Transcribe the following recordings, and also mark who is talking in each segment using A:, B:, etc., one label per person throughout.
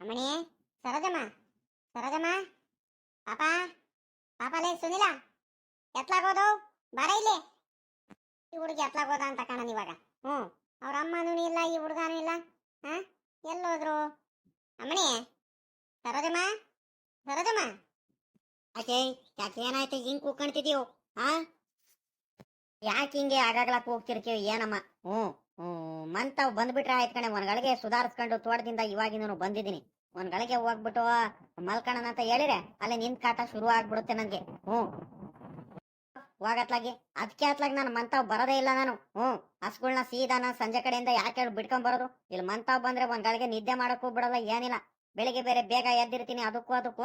A: ಅಮ್ಮಣಿ, ಸರೋಜಮ್ಮ ಸರೋಜಮ್ಮ, ಪಾಪ ಪಾಪಲೇ ಸುನಿಲ, ಎತ್ಲಾಗೋದು? ಬರ ಇಲ್ಲಿ. ಈ ಹುಡುಗಿ ಎತ್ಲಾಗೋದ ಅಂತ ಕಾಣನ್ ಇವಾಗ. ಹ್ಞೂ. ಅವ್ರ ಅಮ್ಮನೂ ಇಲ್ಲ, ಈ ಹುಡುಗನೂ ಇಲ್ಲ. ಹಾ? ಎಲ್ಲೋದ್ರು? ಅಮ್ಮಣಿ, ಸರೋಜಮ್ಮ ಸರೋಜಮ್ಮ. ಅಜಯ್ ಯಾಕೆ ಏನಾಯ್ತು? ಹಿಂಗ್ ಕೂಕೊಂಡ್ತಿದೀವ್ ಹಾ? ಯಾಕೆ ಹಿಂಗೆ ಆಗಾಗ್ಲಕ್ ಹೋಗ್ತಿರ್ತೀವಿ ಏನಮ್ಮ? ಹ್ಞೂ. ಮಂತಾವ್ ಬಂದ್ಬಿಟ್ರೆ ಆಯ್ತು ಕಣೆ. ಒಂದ್ಗಳಿಗೆ ಸುಧಾರಿಸ್ಕೊಂಡು ತೋಟದಿಂದ ಇವಾಗಿನೂ ಬಂದಿದ್ದೀನಿ. ಒಂದ್ಗಳಿಗೆ ಹೋಗ್ಬಿಟ್ಟು ಮಲ್ಕಣ ಅಂತ ಹೇಳಿರೆ, ಅಲ್ಲಿ ನಿನ್ ಕಾಟ ಶುರು ಆಗ್ಬಿಡುತ್ತೆ ನನ್ಗೆ ಹ್ಞೂ ಹೋಗತ್ಲಾಗಿ. ಅದಕ್ಕೆ ಅತ್ಲಾಗಿ ನಾನು ಮಂತಾವ್ ಬರೋದೇ ಇಲ್ಲ ನಾನು. ಹ್ಞೂ ಹಸ್ಗಳ್ನ ಸೀದಾ ಸಂಜೆ ಕಡೆಯಿಂದ ಯಾಕೆ ಬಿಟ್ಕೊಂಡ್ ಬರೋದು? ಇಲ್ಲಿ ಮಂತಾವ್ ಬಂದ್ರೆ ಒಂದ್ಗಳಿಗೆ ನಿದ್ದೆ ಮಾಡೋಕ್ಕೂ ಬಿಡಲ್ಲ ಏನಿಲ್ಲ. ಬೆಳಿಗ್ಗೆ ಬೇರೆ ಬೇಗ ಎದ್ದಿರ್ತೀನಿ, ಅದಕ್ಕೂ ಅದಕ್ಕೂ.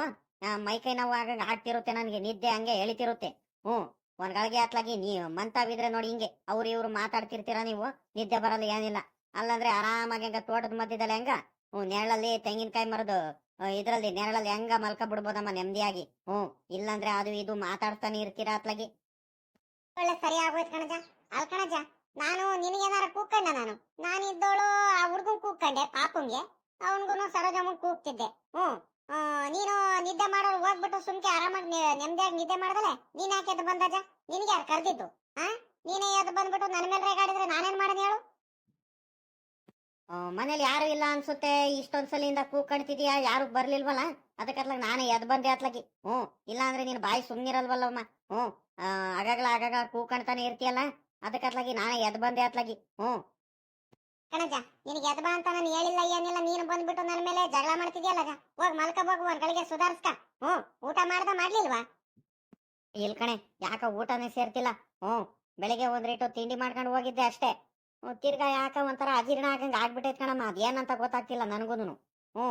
A: ಮೈಕೈ ನೋವು ಆಗಂಗ ಆಡ್ತಿರುತ್ತೆ ನನಗೆ, ನಿದ್ದೆ ಹಂಗೆ ಎಳಿತಿರುತ್ತೆ. ಹ್ಞೂ ಒಂದ್ಗಳಿಗೆ ಅತ್ಲಾಗಿ ನೀ ಮಂತಾವಿದ್ರೆ ನೋಡಿ ಹಿಂಗೆ ಅವ್ರು ಇವ್ರು ಮಾತಾಡ್ತಿರ್ತೀರ ನೀವು ನಿದ್ದೆ ಬರಲ್ಲ ಏನಿಲ್ಲ. ಅಲ್ಲಂದ್ರೆ ಆರಾಮಾಗಿ ಹೆಂಗ ತೋಟದ ಮಧ್ಯದಲ್ಲಿ ಹೆಂಗ ಹ್ಞೂ ನೆರಳಲ್ಲಿ ತೆಂಗಿನಕಾಯಿ ಮರದು ಇದರಲ್ಲಿ ನೆರಳಲ್ಲಿ ಹೆಂಗ ಮಲ್ಕ ಬಿಡ್ಬೋದಮ್ಮ ನೆಮ್ಮದಿಯಾಗಿ ಹ್ಞೂ ಇಲ್ಲಂದ್ರೆ ಅದು ಇದು ಮಾತಾಡ್ತಾನೆ ಇರ್ತೀರಾ ಅತ್ಲಾಗಿ ಒಳ್ಳೆ ಸರಿ ಆಗೋಯ್ತು ಕಣಜ. ಅಲ್ ಕಣಜ ನಾನು ನಿನಗೇನಾರ ಕೂಕ್ಕಂಡ ನಾನು? ನಾನು ಇದ್ದೋಳು ಆ ಹುಡ್ಗನ್ ಕೂಕ್ಕಂಡೆ ಪಾಪುಂಗೆ. ಅವನ್ಗೂ ಸರೋಜಮ್ಮ ಕೂಗ್ತಿದ್ದೆ. ಆ, ನೀನು ನಿದ್ದೆ ಮಾಡೋರು ಹೋಗ್ಬಿಟ್ಟು ಸುಮ್ಕೆ ಆರಾಮಾಗಿ ನೆಮ್ಮದಿಯಾಗಿ ನಿದ್ದೆ ಮಾಡ್ದಲೆ? ನೀನ್ ಯಾಕೆ ಎದ್ದು ಬಂದಾಜ ನಿನಗೆ ಯಾರು ಕರೆದಿದ್ದು? ಆ ನೀನೇ ಎದ್ದು ಬಂದ್ಬಿಟ್ಟು ನನ್ನ ಮೇಲೆ ರೇಗಾಡಿದ್ರೆ ನಾನೇನ್ ಮಾಡೋದು ಹೇಳು? ಮನೇಲಿ ಯಾರು ಇಲ್ಲ ಅನ್ಸುತ್ತೆ? ಇಷ್ಟೊಂದ್ಸಲಿಂದ ಕೂಕಣ್ತಿದ್ಯಾ? ಯಾರು ಬರ್ಲಿಲ್ವಲ್ಲ? ಅದಕ್ಕತ್ಲಾಗ ನಾನೇ ಎದ್ ಬಂದೆ ಅತ್ಲಾಗಿ ಹ್ಞೂ ಇಲ್ಲ ಅಂದ್ರೆ ನೀನ್ ಬಾಯಿ ಸುಮ್ಮನಿರಲ್ವಲ್ಲಮ್ಮ ಹ್ಞೂ ಆಗಾಗ್ಲ ಆಗಾಗ ಕೂಕಣ್ತಾನೆ ಇರ್ತೀಯಲ್ಲ? ಅದಕ್ಕತ್ಲಾಗಿ ನಾನೇ ಎದ್ ಬಂದೆ ಅತ್ಲಾಗಿ ಹ್ಞೂ ಕಣಜ ನಿನಗೆ ಎದ್ ಬಾ ಅಂತ ನಾನು ಹೇಳಿಲ್ಲ ಏನಿಲ್ಲ ನೀನು ಬಂದ್ಬಿಟ್ಟು ನನ್ನ ಮೇಲೆ ಜಗಳ ಮಾಡ್ತಿದ್ಯಲ್ಲ ಹೋಗ್ ಮಲ್ಕ ಹೋಗು ಒಂದ್ ಗಳಿಗೆ ಸುಧಾರಿಸ್ಕ. ಹ್ಞೂ ಊಟ ಮಾಡ್ದ ಮಾಡ್ಲಿಲ್ವಾ? ಇಲ್ ಕಣೆ ಯಾಕ ಊಟನೇ ಸೇರ್ತಿಲ್ಲ? ಹ್ಞೂ ಬೆಳಿಗ್ಗೆ ಒಂದ್ರಿಟ್ಟು ತಿಂಡಿ ಮಾಡ್ಕೊಂಡು ಹೋಗಿದ್ದೆ ಅಷ್ಟೇ. ತಿರ್ಗಾ ಯಾಕ ಒಂಥರ ಅಜೀರ್ಣ ಆಗಂಗೆ ಆಗ್ಬಿಟ್ಟೈತ್ ಕಣಮ್ಮ ಅದೇನಂತ ಗೊತ್ತಾಗ್ತಿಲ್ಲ ನನಗೂನು ಹ್ಞೂ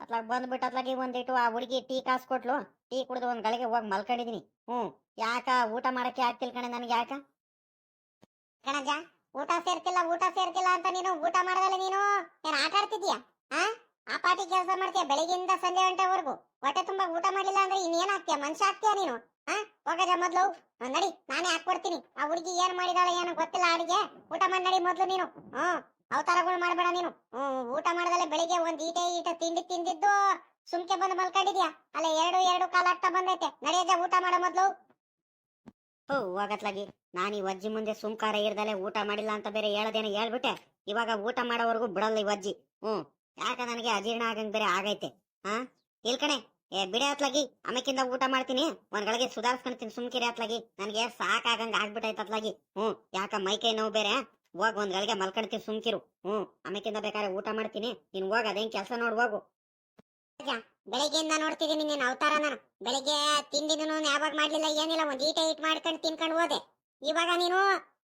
A: ಅತ್ಲಾಗ ಬಂದ್ಬಿಟ್ಟು ಅತ್ಲಾಗಿ ಒಂದಿಟ್ಟು ಆ ಹುಡುಗಿ ಟೀ ಕಾಸ್ ಕೊಟ್ಲು. ಟೀ ಕುಡಿದು ಒಂದ್ ಗಳಿಗೆ ಹೋಗಿ ಮಲ್ಕೊಂಡಿದೀನಿ. ಹ್ಞೂ ಯಾಕ ಊಟ ಮಾಡಕ್ಕೆ ಆಗ್ತಿಲ್ಲ ಕಣೆ ನನಗೆ ಯಾಕ? ಕಣಜ ಊಟ ಸೇರ್ತಿಲ್ಲ ಊಟ ಸೇರ್ತಿಲ್ಲ ಅಂತ ನೀನು ಊಟ ಮಾಡದಲ್ಲ ನೀನು? ಏನ್ ಆಟ ಆಡ್ತಿದ್ಯಾ? ಆ? ಆ ಪಾಟಿ ಕೆಲಸ ಮಾಡ್ತೀಯ? ಬೆಳಿಗ್ಗೆಯಿಂದ ಸಂಜೆ ಗಂಟೆವರೆಗೂ ಹೊಟ್ಟೆ ತುಂಬಾ ಊಟ ಮಾಡಿಲ್ಲ ಅಂದ್ರೆ ಇನ್ನೇನ್ ಆಗ್ತೀಯ? ಮನುಷ್ಯ ಆಗ್ತೀಯ ನೀನು? ಆ? ಹೋಗಜ ಮೊದ್ಲು. ನಡಿ. ನಾನೇ ಹಾಕ್ಕೊಡ್ತೀನಿ ಆ ಹುಡುಗಿ ಏನ್ ಮಾಡಿದಾಳೆ ಏನು ಗೊತ್ತಿಲ್ಲ ಅಡಿಗೆ. ಊಟ ಮಾಡಿ ಮೊದ್ಲು ನೀನು. ಹ್ಮ್ ಅವತಾರಗಳು ಮಾಡಬೇಡ ನೀನು. ಊಟ ಮಾಡದಲ್ಲೇ ಬೆಳಿಗ್ಗೆ ಒಂದ್ ಈಟೆ ಈಟ ತಿಂಡಿ ತಿಂದಿದ್ದು. ಸುಮ್ಕೆ ಬಂದು ಮಲ್ಕೊಂಡಿದ್ಯಾ? ಅಲ್ಲ ಎರಡು ಎರಡು ಕಾಲ ಆಗ್ತಾ ಬಂದೈತೆ. ನಡೆಯಜ ಊಟ ಮಾಡೋ ಮೊದ್ಲು. ಹೋ ಹೋಗತ್ಲಾಗಿ ನಾನು ಈ ಅಜ್ಜಿ ಮುಂದೆ ಸುಮ್ಕಾರ ಇರ್ದಲೆ ಊಟ ಮಾಡಿಲ್ಲ ಅಂತ ಬೇರೆ ಹೇಳದೇನೆ ಹೇಳ್ಬಿಟ್ಟೆ? ಇವಾಗ ಊಟ ಮಾಡೋವರೆಗೂ ಬಿಡಲ್ಲ ಈ ಅಜ್ಜಿ ಹ್ಮ್ ಯಾಕ ನನಗೆ ಅಜೀರ್ಣ ಆಗಂಗ್ ಬೇರೆ ಆಗೈತೆ? ಹಾ? ಇಲ್ ಕಣೆ, ಏ, ಬಿಡೆ ಅತ್ಲಾಗಿ, ಆಮೇಕಿಂದ ಊಟ ಮಾಡ್ತೀನಿ. ಒಂದ್ಗಳಿಗೆ ಸುಧಾರಿಸ್ಕೊಂತೀನಿ ಸುಮ್ಕಿರಿ ಅತ್ಲಾಗಿ. ನನಗೆ ಸಾಕಾಗಂಗ್ ಆಗ್ಬಿಟ್ಟೈತೆ ಅತ್ಲಾಗಿ. ಹ್ಮ್ ಯಾಕ ಮೈಕೈ ನೋವು ಬೇರೆ? ಹೋಗ್ ಒಂದ್ ಗಳಿಗೆ ಮಲ್ಕೊಂತೀನಿ ಸುಮ್ಕಿರು. ಹ್ಮ್ ಆಮೇಕಿಂದ ಬೇಕಾದ್ರೆ ಊಟ ಮಾಡ್ತೀನಿ. ನೀನ್ ಹೋಗ ಅದೇನ್ ಕೆಲಸ ನೋಡ್ ಹೋಗು. ಬೆಳಿಗ್ಗೆಯಿಂದ ನೋಡ್ತಿದ್ದೀನಿ ನೀನು ಅವತಾರ ನಾನು ಬೆಳಗ್ಗೆ ತಿಂಡಿನೂ ಯಾವಾಗ ಮಾಡ್ಲಿಲ್ಲ ಏನಿಲ್ಲ, ಒಂದ್ ಈಟ ಈಟ್ ಮಾಡ್ಕೊಂಡು ತಿನ್ಕೊಂಡು ಹೋದೆ. ಇವಾಗ ನೀನು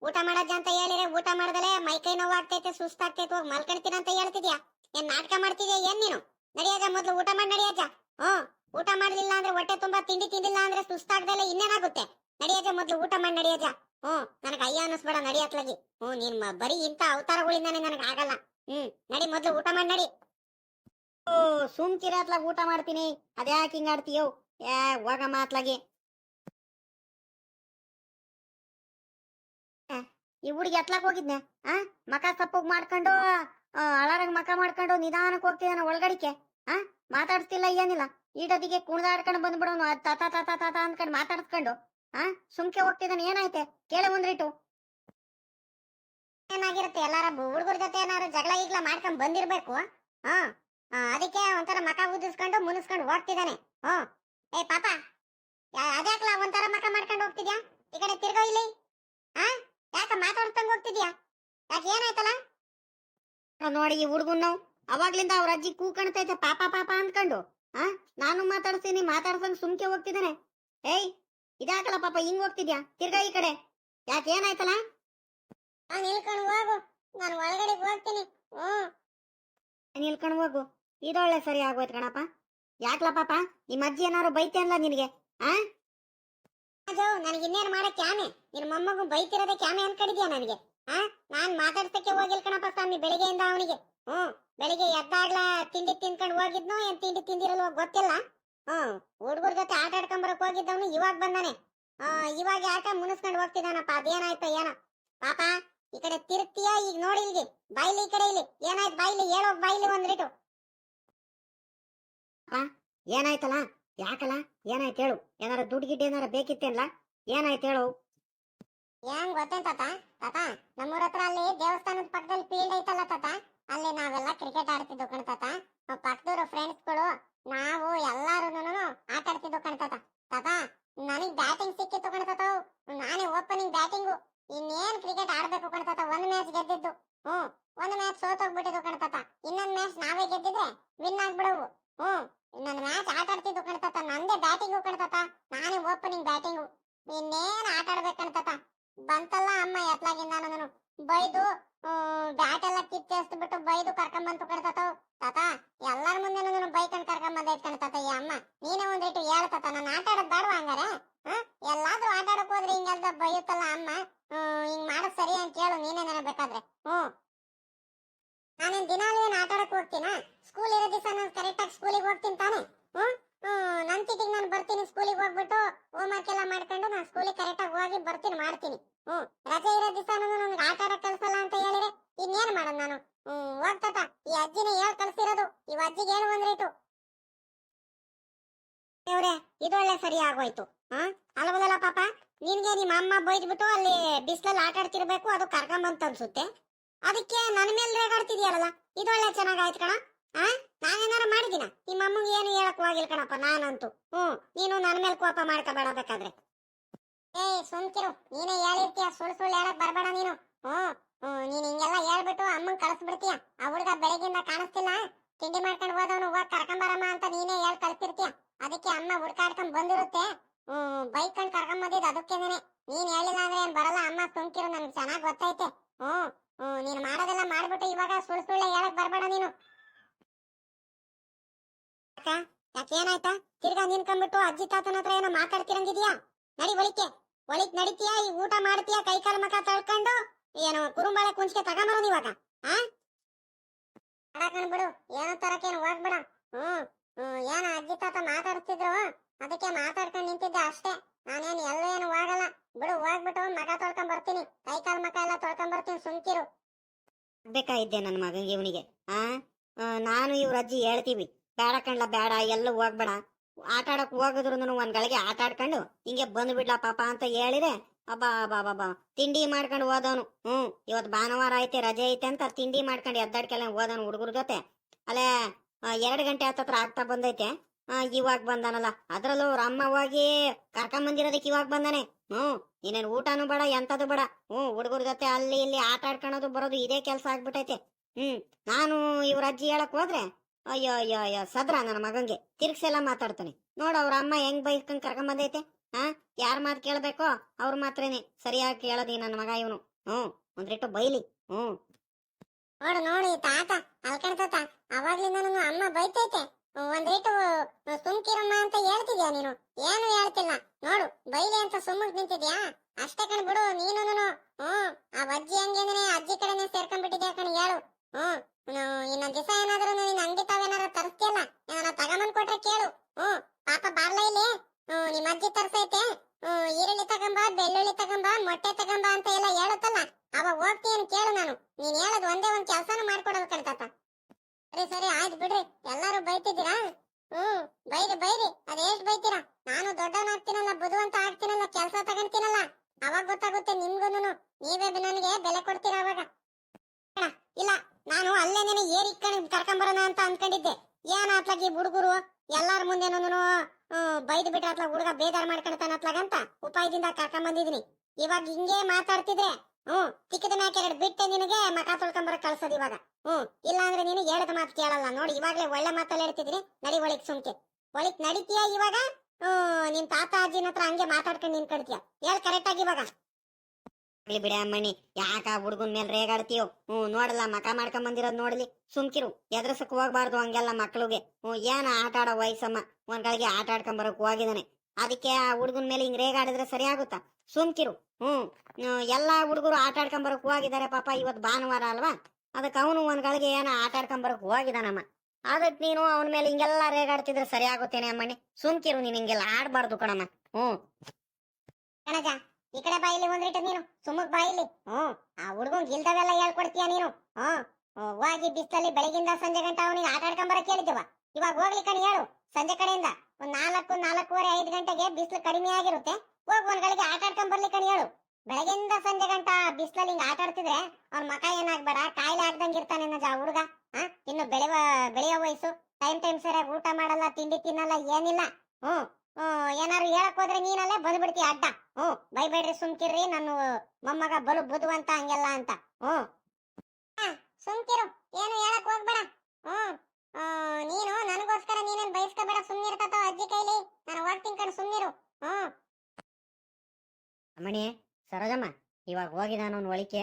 A: ಊಟ ಮಾಡೋದ್ ಅಂತ ಹೇಳಿದ್ರೆ ಊಟ ಮಾಡ್ದಲೆ ಮೈ ಕೈ ನೋವಾಗ್ತೈತೆ, ಸುಸ್ತಾಗ್ತೈತೆ, ಹೋಗಿ ಮಲ್ಕೊಳ್ತೀನಿ ಅಂತ ಹೇಳ್ತಿದ್ಯಾ? ಏನ್ ನಾಟಕ ಮಾಡ್ತಿದ್ಯಾ ಏನ್ ನೀನು? ನಡಿಯಾಜ ಮೊದ್ಲು ಊಟ ಮಾಡಿ ನಡಿಯಾಜ ಹ್ಮ್ ಊಟ ಮಾಡ್ಲಿಲ್ಲ ಅಂದ್ರೆ ಹೊಟ್ಟೆ ತುಂಬಾ ತಿಂಡಿ ತಿಂದಿಲ್ಲ ಅಂದ್ರೆ ಸುಸ್ತಾಗ್ದಲೆ ಇನ್ನೇನಾಗುತ್ತೆ? ನಡಿಯಾಜ ಮೊದ್ಲು ಊಟ ಮಾಡಿ ನಡಿಯಾಜ ಹ್ಮ್ ನನಗೆ ಅಯ್ಯ ಅನ್ನಿಸ್ಬೇಡ ನಡಿಯತ್ಲಾಗಿ ಹ್ಮ್ ನೀನ್ ಮ- ಬರೀ ಇಂತ ಅವತಾರಗಳಿಂದಾನೆ ನನಗೆ ಆಗಲ್ಲ. ಹ್ಮ್ ನಡಿ ಮೊದ್ಲು ಊಟ ಮಾಡಿ ನಡಿ. ಸುಮ್ಕಿರತ್ಲಾಗ ಊಟ ಮಾಡ್ತೀನಿ. ಅದ್ಯಾಕೆ ಹಿಂಗ್ ಆಡ್ತೀಯೋ? ಏ, ಹೋಗ ಮಾತ್ಲಾಗಿ. ಈ ಹುಡುಗಿ ಎತ್ಲಾಕ್ ಹೋಗಿದ್ನೆ? ಆ, ಮಕ ಸಪ್ಪಗ್ ಮಾಡ್ಕೊಂಡು ಅಳರಾಗ ಮಕ ಮಾಡ್ಕೊಂಡು ನಿಧಾನಕ್ಕೆ ಹೋಗ್ತಿದಾನ ಒಳಗಡಿಕೆ? ಆ ಮಾತಾಡ್ತಿಲ್ಲ ಏನಿಲ್ಲ. ಈಟದಿಗೆ ಕುಣಿದಾಡ್ಕೊಂಡು ಬಂದ್ಬಿಡೋನು ಅದ್ ತಾತ ತಾತ ತಾತ ಅಂದ್ಕೊಂಡು ಮಾತಾಡ್ಸ್ಕೊಂಡು, ಆ, ಸುಮ್ಕೆ ಹೋಗ್ತಿದ್ದಾನೆ ಏನಾಯ್ತೆ? ಕೇಳ ಒಂದ್ರಿಟು ಏನಾಗಿರುತ್ತೆ? ಎಲ್ಲಾರ ಹುಡುಗರ ಜೊತೆ ಏನಾರ ಜಗಳ ಈಗ್ಲ ಮಾಡ್ಕೊಂಡ್ ಬಂದಿರ್ಬೇಕು? ಹಾ ಅದಕ್ಕೆ ಒಂಥರ ಮಕ ಉದಿಸ್ಕೊಂಡು ಮುನಿಸ್ಕೊಂಡು ಹೋಗ್ತಿದ್ದಾನೆ. ಹ್ಮ್ ಏ, ಪಾಪ. ಅದ್ಯಾಕಲ ಒಂಥರ ಮಕ ಮಾಡ್ಕೊಂಡು ಹೋಗ್ತಿದ್ಯಾ? ಈ ಕಡೆ ತಿರ್ಗೋ ಇಲ್ಲಿ. ಹಾ ಯಾಕ ಮಾತಾಡ್ತಂಗ ಹೋಗ್ತಿದ್ಯಾ? ಯಾಕೆ ಏನಾಯ್ತಲ್ಲ ನೋಡಿ ಈ ಹುಡುಗನ್ ಅವಾಗ್ಲಿಂದ ಅವ್ರ ಅಜ್ಜಿ ಕೂಕಣ್ತೈತೆ ಪಾಪ ಪಾಪ ಅಂದ್ಕೊಂಡು. ಹಾ ನಾನು ಮಾತಾಡ್ತೀನಿ ಮಾತಾಡ್ಸಂಗ್ ಸುಮ್ಕೆ ಹೋಗ್ತಿದ್ದಾನೆ. ಏಯ್, ಇದಾಕಲ್ಲ ಪಾಪ, ಹಿಂಗ್ ಹೋಗ್ತಿದ್ಯಾ? ತಿರ್ಗಾ ಈ ಕಡೆ. ಯಾಕೆ ಏನಾಯ್ತಲ್ಲ ನಾನು ನಿಲ್ಕೊಂಡು ಹೋಗು. ನಾನು ಒಳಗಡೆ ಹೋಗ್ತೀನಿ. ಹ್ಮ್ ನಿಲ್ಕೊಂಡು ಹೋಗು. ಇದೊಳ್ಳೆ ಸರಿ ಆಗೋಯ್ತು ಕಣಪ್ಪ. ಯಾಕ್ಲ ಪಾಪ? ನಿಮ್ಮ ಅಜ್ಜಿ ಏನಾರು ಬೈತೇನಲ್ಲ ನಿನಗೆ, ಆ? ನನಗೆ ಇನ್ನೇನು ಮಾಡಕ್ಕೆ ಆಮೆ ನಿನ್ನ ಮೊಮ್ಮಗು ಬೈತಿರೋದೇ ಕ್ಯಾಮೆ ಅನ್ಕೊಂಡಿದ್ಯಾ ನನಗೆ, ಆ? ನಾನು ಮಾತಾಡ್ಸಕ್ಕೆ ಹೋಗಿಲ್ ಕಣಪ್ಪ ಸ್ವಾಮಿ, ಬೆಳಿಗ್ಗೆಯಿಂದ ಅವನಿಗೆ. ಹ್ಮ್, ಬೆಳಿಗ್ಗೆ ಎದ್ದಾಗ್ಲ ತಿಂಡಿ ತಿನ್ಕೊಂಡು ಹೋಗಿದ್ನು, ಏನ್ ತಿಂಡಿ ತಿಂದಿರಲ್ವೋ ಗೊತ್ತಿಲ್ಲ. ಹ್ಮ್, ಹುಡುಗರ ಜೊತೆ ಆಟ ಆಡ್ಕೊಂಡ್ ಬರಕ್ ಹೋಗಿದ್ದವನು ಇವಾಗ ಬಂದಾನೆ. ಇವಾಗ ಆಟ ಮುನಿಸ್ಕೊಂಡು ಹೋಗ್ತಿದ್ದಾನಪ್ಪ, ಅದೇನಾಯ್ತ ಏನೋ. ಪಾಪ, ಈ ಕಡೆ ತಿರುಗ್ತೀಯಾ ಈಗ ನೋಡಿ ಇಲ್ಲಿಗೆ ಬಾಯ್ಲಿ ಈ ಕಡೆ ಇಲ್ಲಿ, ಏನಾಯ್ತು ಬಾಯ್ಲಿ ಹೇಳೋಗ್ ಬಾಯ್ಲಿ ಒಂದ್ರಿಟು
B: ಏನಾಯ್ತಲ್ಲ ಯಾಕಲ್ಲ ಏನಾಯ್ತು ಹೇಳು. ಏನಾರ ದುಡ್ಡು ಗಿಡ್ಡು ಏನಾರ ಬೇಕಿತ್ತೇನಲ್ಲ ಏನಾಯ್ತು ಹೇಳು.
A: ಏನ್ ಗೊತ್ತೇನ್ ತಾತ? ತಾತ, ನಮ್ಮೂರ ಹತ್ರ ಅಲ್ಲಿ ದೇವಸ್ಥಾನದ ಪಕ್ಕದಲ್ಲಿ ಫೀಲ್ಡ್ ಐತಲ್ಲ ತಾತ? ಅಲ್ಲಿ ನಾವೆಲ್ಲ ಕ್ರಿಕೆಟ್ ಆಡ್ತಿದ್ವು ಕಣ ತಾತ. ಪಕ್ಕದವ್ರ ಫ್ರೆಂಡ್ಸ್ಗಳು ನಾವು ಎಲ್ಲಾರು ಆಟ ಆಡ್ತಿದ್ವು ಕಣ್ ತಾತ ತಾತ ನನಗ್ ಬ್ಯಾಟಿಂಗ್ ಸಿಕ್ಕಿತ್ತು ಕಣ್ ತಾತ ನಾನೇ ಓಪನಿಂಗ್ ಬ್ಯಾಟಿಂಗು ಇನ್ನೇನ್ ಕ್ರಿಕೆಟ್ ಆಡ್ಬೇಕು ಕಣ್ ತಾತ ಒಂದ್ ಮ್ಯಾಚ್ ಗೆದ್ದಿದ್ದು ಹ್ಮ್ ಒಂದ್ ಮ್ಯಾಚ್ ಸೋತೋಗ್ಬಿಟ್ಟಿದ್ದು ಕಣ್ ತಾತ ಇನ್ನೊಂದ್ ಮ್ಯಾಚ್ ನಾವೇ ಗೆದ್ದಿದ್ರೆ ವಿನ್ ಆಗ್ಬಿಡವು ಹ್ಮ್ ಇನ್ನೊಂದ್ ಮ್ಯಾಚ್ ಆಟ ಆಡ್ತಿದ್ದು ಕಣ್ ತಾತ ನಂದೇ ಬ್ಯಾಟಿಂಗು ಕಣ್ ತಾತ ನಾನೇ ಓಪನಿಂಗ್ ಬ್ಯಾಟಿಂಗು ಇನ್ನೇನ್ ಆಟ ಆಡ್ಬೇಕು ಕಣ್ ತಾತ ಬಂತಲ್ಲ ಅಮ್ಮ ಎತ್ಲಾಗಿಂದ ನಾನು ಬೈದು ಬ್ಯಾಟ್ ಎಲ್ಲ ಕಿತ್ತೆಸ್ದು ಬಿಟ್ಟು ಬೈದು ಕರ್ಕೊಂಬಂತು ಕಣ್ತಾತ ತಾತ ಎಲ್ಲಾರ ಮುಂದೆ ನಾನು ಬೈಕಂಡ್ ಕರ್ಕೊಂಬಂದೈತ್ ಕಣ್ತಾತ ಈ ಅಮ್ಮ ನೀನೇ ಒಂದಿಟ್ಟು ಹೇಳ ತಾತ ನಾನು ಆಟ ಆಡೋದ್ ಬೇಡವಾ ಹಂಗಾರೆ ಹ? ಎಲ್ಲಾದ್ರೂ ಆಟ ಆಡಕ್ ಹೋದ್ರೆ ಹಿಂಗೆಲ್ಲ ಬೈಯುತ್ತಲ್ಲ ಅಮ್ಮ ಹ್ಮ್, ಹಿಂಗ್ ಮಾಡೋದ್ ಸರಿ ಅಂತ ಕೇಳು ಬೇಕಾದ್ರೆ. ಹ್ಞೂ. ನಾನೇನ್ ದಿನಾಲು ಏನ್ ಆಟ ಆಡಕ್ ಹೋಗ್ತೀನ? ಸ್ಕೂಲ್ ಇರೋ ದಿವಸ ನಾನು ಕರೆಕ್ಟಾಗಿ ಸ್ಕೂಲಿಗೆ ಹೋಗ್ತೀನಿ ತಾನೆ. ಹ್ಮ್ ಹ್ಮ್ ನನ್ ತಿಟಿಗೆ ನಾನು ಬರ್ತೀನಿ ಸ್ಕೂಲಿಗೆ ಹೋಗ್ಬಿಟ್ಟು ಹೋಮ್ವರ್ಕ್ ಎಲ್ಲ ಮಾಡ್ಕೊಂಡು ನಾನು ಸ್ಕೂಲಿಗೆ ಕರೆಕ್ಟಾಗಿ ಹೋಗಿ ಬರ್ತೀನಿ, ಮಾಡ್ತೀನಿ. ಹ್ಮ್ ರಜೆ ಇರೋ ದಿವಸ ನನಗೆ ಆಟ ಆಡಕ್ ಕಲ್ಸಲ್ಲ ಅಂತ ಹೇಳಿದ್ರೆ ಇನ್ನೇನ್ ಮಾಡೋದು ನಾನು? ಹ್ಮ್ ಹೋಗ್ತಾತ ಈ ಅಜ್ಜಿನೇ ಹೇಳ್ ಕಲ್ಸಿರೋದು ಈ ಅಜ್ಜಿಗೆ ಒಂದ್ರೇಟು ದೇವ್ರೆ ಇದು ಒಳ್ಳೆ ಸರಿ ಆಗೋಯ್ತು. ಹಾ ಅಲ್ವಲ್ಲ ಪಾಪ. ನಿನ್ಗೆ ನಿಮ್ಮ ಅಮ್ಮ ಬೈದ್ಬಿಟ್ಟು ಅಲ್ಲಿ ಬಿಸ್ಲಲ್ಲಿ ಆಟ ಆಡ್ತಿರ್ಬೇಕು, ಅದು ಕರ್ಕೊಂಬಂತ ಅನ್ಸುತ್ತೆ. ಅದಕ್ಕೆ ನನ್ನ ಮೇಲೆ ರೇಗಾಡ್ತಿದ್ಯಾರಲ್ಲ ಇದು ಒಳ್ಳೆ ಚೆನ್ನಾಗಾಯ್ತು ಕಣ. ಆ? ನಾನೇನಾರ ಮಾಡಿದಿನ ನಿಮ್ಮ ಅಮ್ಮಂಗೆ ಏನು ಹೇಳಕ್ ಹೋಗಿಲ್ಲ ಕಣಪ್ಪ, ನಾನಂತೂ. ಹ್ಮ್ ನೀನು ನನ್ನ ಮೇಲೆ ಕೋಪ ಮಾಡ್ಕೋಬೇಡ ಬೇಕಾದ್ರೆ. ಏಯ್ ಸುಮ್ಕಿರು, ನೀನೇ ಹೇಳಿರ್ತೀಯ, ಸುಳ್ಳು ಸುಳ್ಳು ಹೇಳಕ್ ಬರ್ಬೇಡ ನೀನು. ಹ್ಮ್ ಹ್ಮ್ ನೀನ್ ಹಿಂಗೆಲ್ಲ ಹೇಳ್ಬಿಟ್ಟು ಅಮ್ಮನ್ ಕಳಿಸ್ಬಿಡ್ತೀಯ. ಆ ಹುಡುಗ ಬೆಳಗಿಂದ ಕಾಣಿಸ್ತಿಲ್ಲ. ತಿಂಡಿ ಮಾಡ್ಕೊಂಡು ಹೋದವನು, ಹೋಗಿ ಕರ್ಕೊಂಬರಮ್ಮ ಅಂತ ನೀನೇ ಹೇಳ್ ಕಳ್ಸಿರ್ತೀಯ. ಅದಕ್ಕೆ ಅಮ್ಮ ಹುಡ್ಕಾಡ್ಕೊಂಡ್ ಬಂದಿರುತ್ತೆ. ಹ್ಮ್, ಬೈಕ್ ಕರ್ಕೊಂಡ್ ಬಂದಿದ್ದು ಅದಕ್ಕೇನೆ ನೀನ್ ಹೇಳಿಲ್ಲ ಅಂದ್ರೆ ಏನ್ ಬರಲ್ಲ, ಅಮ್ಮ ಸುಮ್ಕಿರು ನನ್ಗೆ ಚೆನ್ನಾಗ್ ಗೊತ್ತೈತೆ. ಹ್ಮ್ ಹ್ಮ್, ನೀನ್ ಮಾಡೋದೆಲ್ಲ ಮಾಡ್ಬಿಟ್ಟು ಇವಾಗ ಸುಳ್ ಸುಳ್ಳು ಹೇಳಕ್ ಬರ್ಬೇಡ ನೀನು. ಅಕ್ಕ ಯಾಕೆ ಏನಾಯ್ತಾ? ತಿರ್ಗಾ ನಿನ್ಕೊಂಡ್ಬಿಟ್ಟು ಅಜ್ಜಿ ತಾತನ ಹತ್ರ ಏನೋ ಮಾತಾಡ್ತಿರಂಗಿದ್ಯಾ? ನಡಿ ಒಳಿಕೆ. ಒಳಿಕ್ ನಡಿತೀಯಾ? ಈ ಊಟ ಮಾಡ್ತೀಯಾ? ಕೈ ಕಾಲು ಮಕ ತೊಳ್ಕೊಂಡು? ಏನೋ ಕುರುಂಬಾಳೆ ಕುಂಚಿಕೆ ತಗೊಂಬರೋದು ಇವಾಗ, ಆ? ಬಿಡು ಏನೋ ತರಕೇನು ಹೋಗ್ಬಿಡ ಹ್ಮ್ ಹ್ಮ್ ಏನ ಅಜ್ಜಿ ತಾತ ಮಾತಾಡ್ತಿದ್ರು ಅದಕ್ಕೆ ಮಾತಾಡ್ಕೊಂಡು ನಿಂತಿದ್ದೆ ಅಷ್ಟೇ ನಾನೇನು ಎಲ್ಲೂ ಏನು ಹೋಗಲ್ಲ ಬಿಡು ಹೋಗ್ಬಿಟ್ಟು ಮಕ ತೊಳ್ಕೊಂಡ್ ಬರ್ತೀನಿ ಕೈ ಕಾಲು ಮಕ ಎಲ್ಲ ತೊಳ್ಕೊಂಡ್ ಬರ್ತೀನಿ ಸುಮ್ಕಿರು
B: ಬೇಕಾಗಿದ್ದೆ ನನ್ನ ಮಗನಿಗೆ, ಇವನಿಗೆ. ಆ? ನಾನು ಇವ್ರ ಅಜ್ಜಿ ಹೇಳ್ತೀವಿ. ಬೇಡ ಕಣ್ಲ, ಬೇಡ, ಎಲ್ಲೂ ಹೋಗ್ಬೇಡ. ಆಟ ಆಡಕ್ ಹೋಗಿದ್ರು ಒಂದ್ ಗಳಿಗೆ ಆಟ ಆಡ್ಕೊಂಡು ಹಿಂಗೆ ಬಂದು ಬಿಡ್ಲಾ ಪಾಪ ಅಂತ ಹೇಳಿದೆ. ಅಬ್ಬಾ ಬಾ ಬಾ ಬಾ ತಿಂಡಿ ಮಾಡ್ಕೊಂಡು ಹೋದವನು. ಹ್ಮ್, ಇವತ್ ಭಾನುವಾರ ಐತೆ, ರಜೆ ಐತೆ ಅಂತ ತಿಂಡಿ ಮಾಡ್ಕೊಂಡು ಎದ್ದಾಡ್ಕೆಲ್ಲ ಹೋದವನು ಹುಡುಗರ ಜೊತೆ. ಅಲ್ಲೇ ಎರಡು ಗಂಟೆ ಹತ್ತತ್ರ ಆಗ್ತಾ ಬಂದೈತೆ. ಇವಾಗ ಬಂದಾನಲ್ಲ. ಅದ್ರಲ್ಲೂ ರಾಮವಾಗಿ ಕರ್ಕೊಂಬಂದಿರೋದಕ್ಕೆ ಇವಾಗ ಬಂದಾನೆ. ಹ್ಮ್ ಇನ್ನೇನ್ ಊಟನೂ ಬೇಡ ಎಂತದು ಬೇಡ. ಹ್ಮ್ ಹುಡುಗರ ಜೊತೆ ಅಲ್ಲಿ ಇಲ್ಲಿ ಆಟ ಆಡ್ಕೊಳೋದು ಬರೋದು ಇದೇ ಕೆಲಸ ಆಗ್ಬಿಟ್ಟೈತೆ. ಹ್ಮ್ ನಾನು ಇವ್ರ ಅಜ್ಜಿ ಹೇಳಕ್ ಹೋದ್ರೆ, ಅಯ್ಯೋ ಅಯ್ಯೋ ಅಯ್ಯೋ, ಸದ್ರ ನನ್ನ ಮಗಂಗೆ, ತಿರ್ಗ್ಸೆಲ್ಲ ಮಾತಾಡ್ತಾನೆ. ನೋಡು, ಅವ್ರ ಅಮ್ಮ ಹೆಂಗ್ ಬೈಸ್ಕೊಂಡ್ ಕರ್ಕೊಂಡ್ ಬಂದೈತೆ ಹಾ ಯಾರ ಮಾತು ಕೇಳ್ಬೇಕೋ ಅವ್ರ ಮಾತ್ರನೇ, ಸರಿಯಾಗಿ ಕೇಳದಿ ನನ್ನ ಮಗ ಇವನು. ಹ್ಮ್ ಒಂದ್ರಿಟ್ಟು ಬೈಲಿ. ಹ್ಮ್
A: ನೋಡು ನೋಡು, ತಾತ ಅಲ್ಕಣ್ತಾತ ಅವಾಗ್ಲಿಂದ ನಾನು ಅಮ್ಮ ಬೈತೈತೆ. ಒಂದೇಟು ಸುಮ್ಕಿರಮ್ಮ ಅಂತ ಹೇಳ್ತಿದ್ಯಾ ನೀನು? ಏನು ಹೇಳ್ತಿಲ್ಲ. ನೋಡು, ಬೈಲಿ ಅಂತ ಸುಮ್ಮಕ್ ನಿಂತಿದ್ಯಾ? ಅಷ್ಟೇ ಕಣ್ ಬಿಡು ನೀನು ಹ್ಮ್, ಆ ಅಜ್ಜಿ ಹಂಗೇನೆ ಅಜ್ಜಿ ಕಡೆನೆ ಸೇರ್ಕೊಂಡ್ಬಿಟ್ಟಿದ್ಯಾ ಕಣ್ ಹೇಳು. ಹ್ಮ್, ಇನ್ನ ಇನ್ನೊಂದ್ ದಿವಸ ಏನಾದ್ರು ನೀನ್ ಅಂಗಡಿ ತಾವೇನಾರ ತರಿಸ್ತಿಯಲ್ಲ ಏನಾರ ತಗೊಂಬಂದ್ ಕೊಟ್ರೆ ಕೇಳು. ಹ್ಮ್, ಪಾಪ ಬಾರ್ಲ ಇಲ್ಲಿ? ನಿಮ್ ಅಜ್ಜಿ ತರ್ಸೈತೆ? ಈರುಳ್ಳಿ ತಗೊಂಬ, ಬೆಳ್ಳುಳ್ಳಿ ತಗೊಂಬ, ಮೊಟ್ಟೆ ತಗೊಂಬ ಅಂತ ಎಲ್ಲ ಹೇಳುತ್ತಲ್ಲ, ಅವಾಗ ಹೋಗ್ತೀನಿ ಕೇಳು ನಾನು. ನೀನ್ ಹೇಳೋದು ಒಂದೇ ಒಂದ್ ಕೆಲ್ಸಾನು ಮಾಡ್ಕೊಡೋದು ಕಣ್ತಾತ ಸರಿ ಸರಿ ಆಯ್ತು ಬಿಡ್ರಿ ಎಲ್ಲಾರು ಬೈತಿದ್ದೀರಾ ಹ್ಮ್ ಬೈರಿ ಬೈರಿ ಅದೆಷ್ಟ್ ಬೈತೀರಾ ನಾನು ದೊಡ್ಡವನಾಗ್ತೀನಲ್ಲ ಬುದ್ಧಿವಂತ ಆಗ್ತೀನಲ್ಲ ಕೆಲ್ಸ ತಗೊಂತೀನಲ್ಲ ಅವಾಗ ಗೊತ್ತಾಗುತ್ತೆ ನಿಮ್ಗೂನು ನೀವೇ ಬೆ- ನನಗೆ ಬೆಲೆ ಕೊಡ್ತೀರಾ ಅವಾಗ ಅಣ್ಣ, ಇಲ್ಲ ನಾನು ಅಲ್ಲೇನೇನೆ ಏರಿ ಕರ್ಕೊಂಬರೋಣ ಅಂತ ಅನ್ಕೊಂಡಿದ್ದೆ ಏನ್ ಅತ್ಲಾಗಿ ಹುಡುಗರು ಎಲ್ಲಾರ ಮುಂದೆನೂ ಬೈದ್ ಬಿಟ್ರೆ ಅತ್ಲಾಗ ಹುಡುಗ ಬೇಜಾರ್ ಮಾಡ್ಕೊಳ್ತಾನ ಅತ್ಲಾಗಂತ ಉಪಾಯದಿಂದ ಕರ್ಕೊಂಡ್ ಬಂದಿದೀನಿ ಇವಾಗ ಹಿಂಗೆ ಮಾತಾಡ್ತಿದ್ರೆ ಹ್ಮ್ ತಿಕ್ಕದ ಮ್ಯಾಕೆ ಎರಡು ಬಿಟ್ಟೆ ನಿನಗೆ ಮಕ ತೊಳ್ಕೊಂಬರ ಕಳ್ಸೋದು ಇವಾಗ ಹ್ಮ್ ಇಲ್ಲ ಅಂದ್ರೆ ನೀನು ಹೇಳದ ಮಾತು ಕೇಳಲ್ಲ. ನೋಡಿ ಇವಾಗ್ಲೇ ಒಳ್ಳೆ ಮಾತಲ್ಲಿ ಹೇಳ್ತಿದ್ರಿ ನಡಿ ಒಳಿಕ್ ಸುಮ್ಕೆ. ಒಳಿಕ್ ನಡಿತೀಯ ಇವಾಗ? ನಿಮ್ ತಾತ ಅಜ್ಜಿನ ಹತ್ರ ಹಂಗೆ ಮಾತಾಡ್ಕೊಂಡು ನಿನ್ಕಡ್ತೀಯ ಹೇಳ್ ಕರೆಕ್ಟ್ ಆಗಿ ಇವಾಗ.
B: ಬಿಡ ಅಮ್ಮಣ್ಣಿ ಯಾಕ ಹುಡುಗನ್ ಮೇಲೆ ರೇಗಾಡ್ತೀಯೋ ಹ್ಮ್ ನೋಡಲ್ಲ ಮಕ ಮಾಡ್ಕೊಂಡ್ ಬಂದಿರೋದ್ ನೋಡ್ಲಿ. ಸುಮ್ಕಿರು ಎದ್ರಸಕ್ ಹೋಗ್ಬಾರ್ದು ಹಂಗೆಲ್ಲ ಮಕ್ಳಿಗೆ. ಹ್ಮ್ ಏನ ಆಟ ಆಡೋ ವಯಸ್ಸಮ್ಮ? ಒಂದ್ಗಳಿಗೆ ಆಟ ಆಡ್ಕೊಂಡ್ ಬರಕ್ ಹೋಗಿದಾನೆ. ಅದಕ್ಕೆ ಆ ಹುಡುಗನ್ ಮೇಲೆ ಹಿಂಗ್ ರೇಗಾಡಿದ್ರೆ ಸರಿ ಆಗುತ್ತಾ? ಸುಮ್ಕಿರು ಹ್ಮ್, ಎಲ್ಲಾ ಹುಡುಗರು ಆಟ ಆಡ್ಕೊಂಡ್ ಬರಕ್ ಹೋಗಿದ್ದಾರೆ ಪಾಪ ಇವತ್ ಭಾನುವಾರ ಅಲ್ವಾ? ಅದಕ್ಕೆ ಅವನು ಒಂದ್ ಗಳಿಗೆ ಏನೋ ಆಟ ಆಡ್ಕೊಂಬರಕ್ ಹೋಗಿದಾನಮ್ಮ ಅದಕ್ ನೀನು ಅವನ ಮೇಲೆ ಹಿಂಗೆಲ್ಲ ರೇಗಾಡ್ತಿದ್ರೆ ಸರಿ ಆಗುತ್ತೇನೆ ಅಮ್ಮಣ್ಣಿ. ಸುಮ್ಕಿರು ನೀನ್ ಹಿಂಗೆಲ್ಲ ಆಡ್ಬಾರ್ದು ಕಣಮ್ಮ. ಹ್ಮ್
A: ಕಣಜ, ಈ ಕಡೆ ಬಾಯಿಲಿ ಒಂದ್ರಿಟ್ಟು ನೀನು. ಸುಮ್ಮಕ್ ಬಾಯಿಲಿ. ಹ್ಮ್ ಆ ಹುಡುಗಂಗ್ ಇಲ್ದವೆಲ್ಲ ಹೇಳ್ಕೊಡ್ತೀಯ ನೀನು. ಹ್ಮ್ ಹೋಗಿ ಬಿಸ್ಲಲ್ಲಿ ಬೆಳಗಿಂದ ಸಂಜೆ ಗಂಟ ಅವನಿಗೆ ಆಟ ಆಡ್ಕೊಂಬರಕ್ ಹೇಳಿದ್ದವ ಇವಾಗ ಹೋಗ್ಲಿ ಕಣಿ ಹೇಳು. ಸಂಜೆ ಕಡೆಯಿಂದ ಒಂದ್ ನಾಲ್ಕು, ನಾಲ್ಕೂವರೆ, ಐದು ಗಂಟೆಗೆ ಬಿಸಿಲು ಕಡಿಮೆ ಆಗಿರುತ್ತೆ. ಹೋಗ್ ಒಂದ್ ಗಳಿಗೆ ಆಟ ಆಡ್ಕೊಂಬರ್ಲಿ ಕಣಿ ಹೇಳು. ಬೆಳಗ್ಗೆಯಿಂದ ಸಂಜೆ ಗಂಟ ಬಿಸಿಲಲ್ಲಿ ಹಿಂಗ್ ಆಟ ಆಡ್ತಿದ್ರೆ ಅವ್ನ ಮಕ ಏನಾಗ್ಬೇಡ, ಕಾಯಿಲೆ ಆಗ್ದಂಗ್ ಇರ್ತಾನೆ ನಜ ಹುಡುಗ. ಆ, ಇನ್ನು ಬೆಳೆವ, ಬೆಳೆಯೋ ವಯಸ್ಸು. ಟೈಮ್ ಟೈಮ್ ಸರಿಯಾಗಿ ಊಟ ಮಾಡಲ್ಲ, ತಿಂಡಿ ತಿನ್ನಲ್ಲ, ಏನಿಲ್ಲ. ಹ್ಮ್ ಏನಾರು ಹೇಳಕ್ ಹೋದ್ರೆ ನೀನಲ್ಲೇ ಬಂದ್ಬಿಡ್ತೀಯ ಅಡ್ಡ. ಹ್ಮ್ ಬೈಬೇಡ್ರಿ ಸುಮ್ಕಿರ್ರಿ, ನಾನು ಮೊಮ್ಮಗ ಬಲು ಅಂತ ಹಂಗೆಲ್ಲ ಅಂತ. ಹ್ಮ್ ಸುಮ್ಕಿರು, ಏನು ಹೇಳಕ್ ಹೋಗ್ಬೇಡ. ಹ್ಮ್ ನೀನು ನನಗೋಸ್ಕರ ನೀನೇನ್ ಬಯಸ್ಕೋಬೇಡ ಸುಮ್ನಿರ್ತಾವ ಅಜ್ಜಿ ಕೈಲಿ. ನಾನು ಹೋಗ್ತೀನಿ ಕಣ್, ಸುಮ್ನಿರು. ಹ್ಮ್
B: ಅಮ್ಮಣಿ ಸರೋಜಮ್ಮ, ಇವಾಗ ಹೋಗಿದಾನ ಅವ್ನ ಒಳಿಕೆ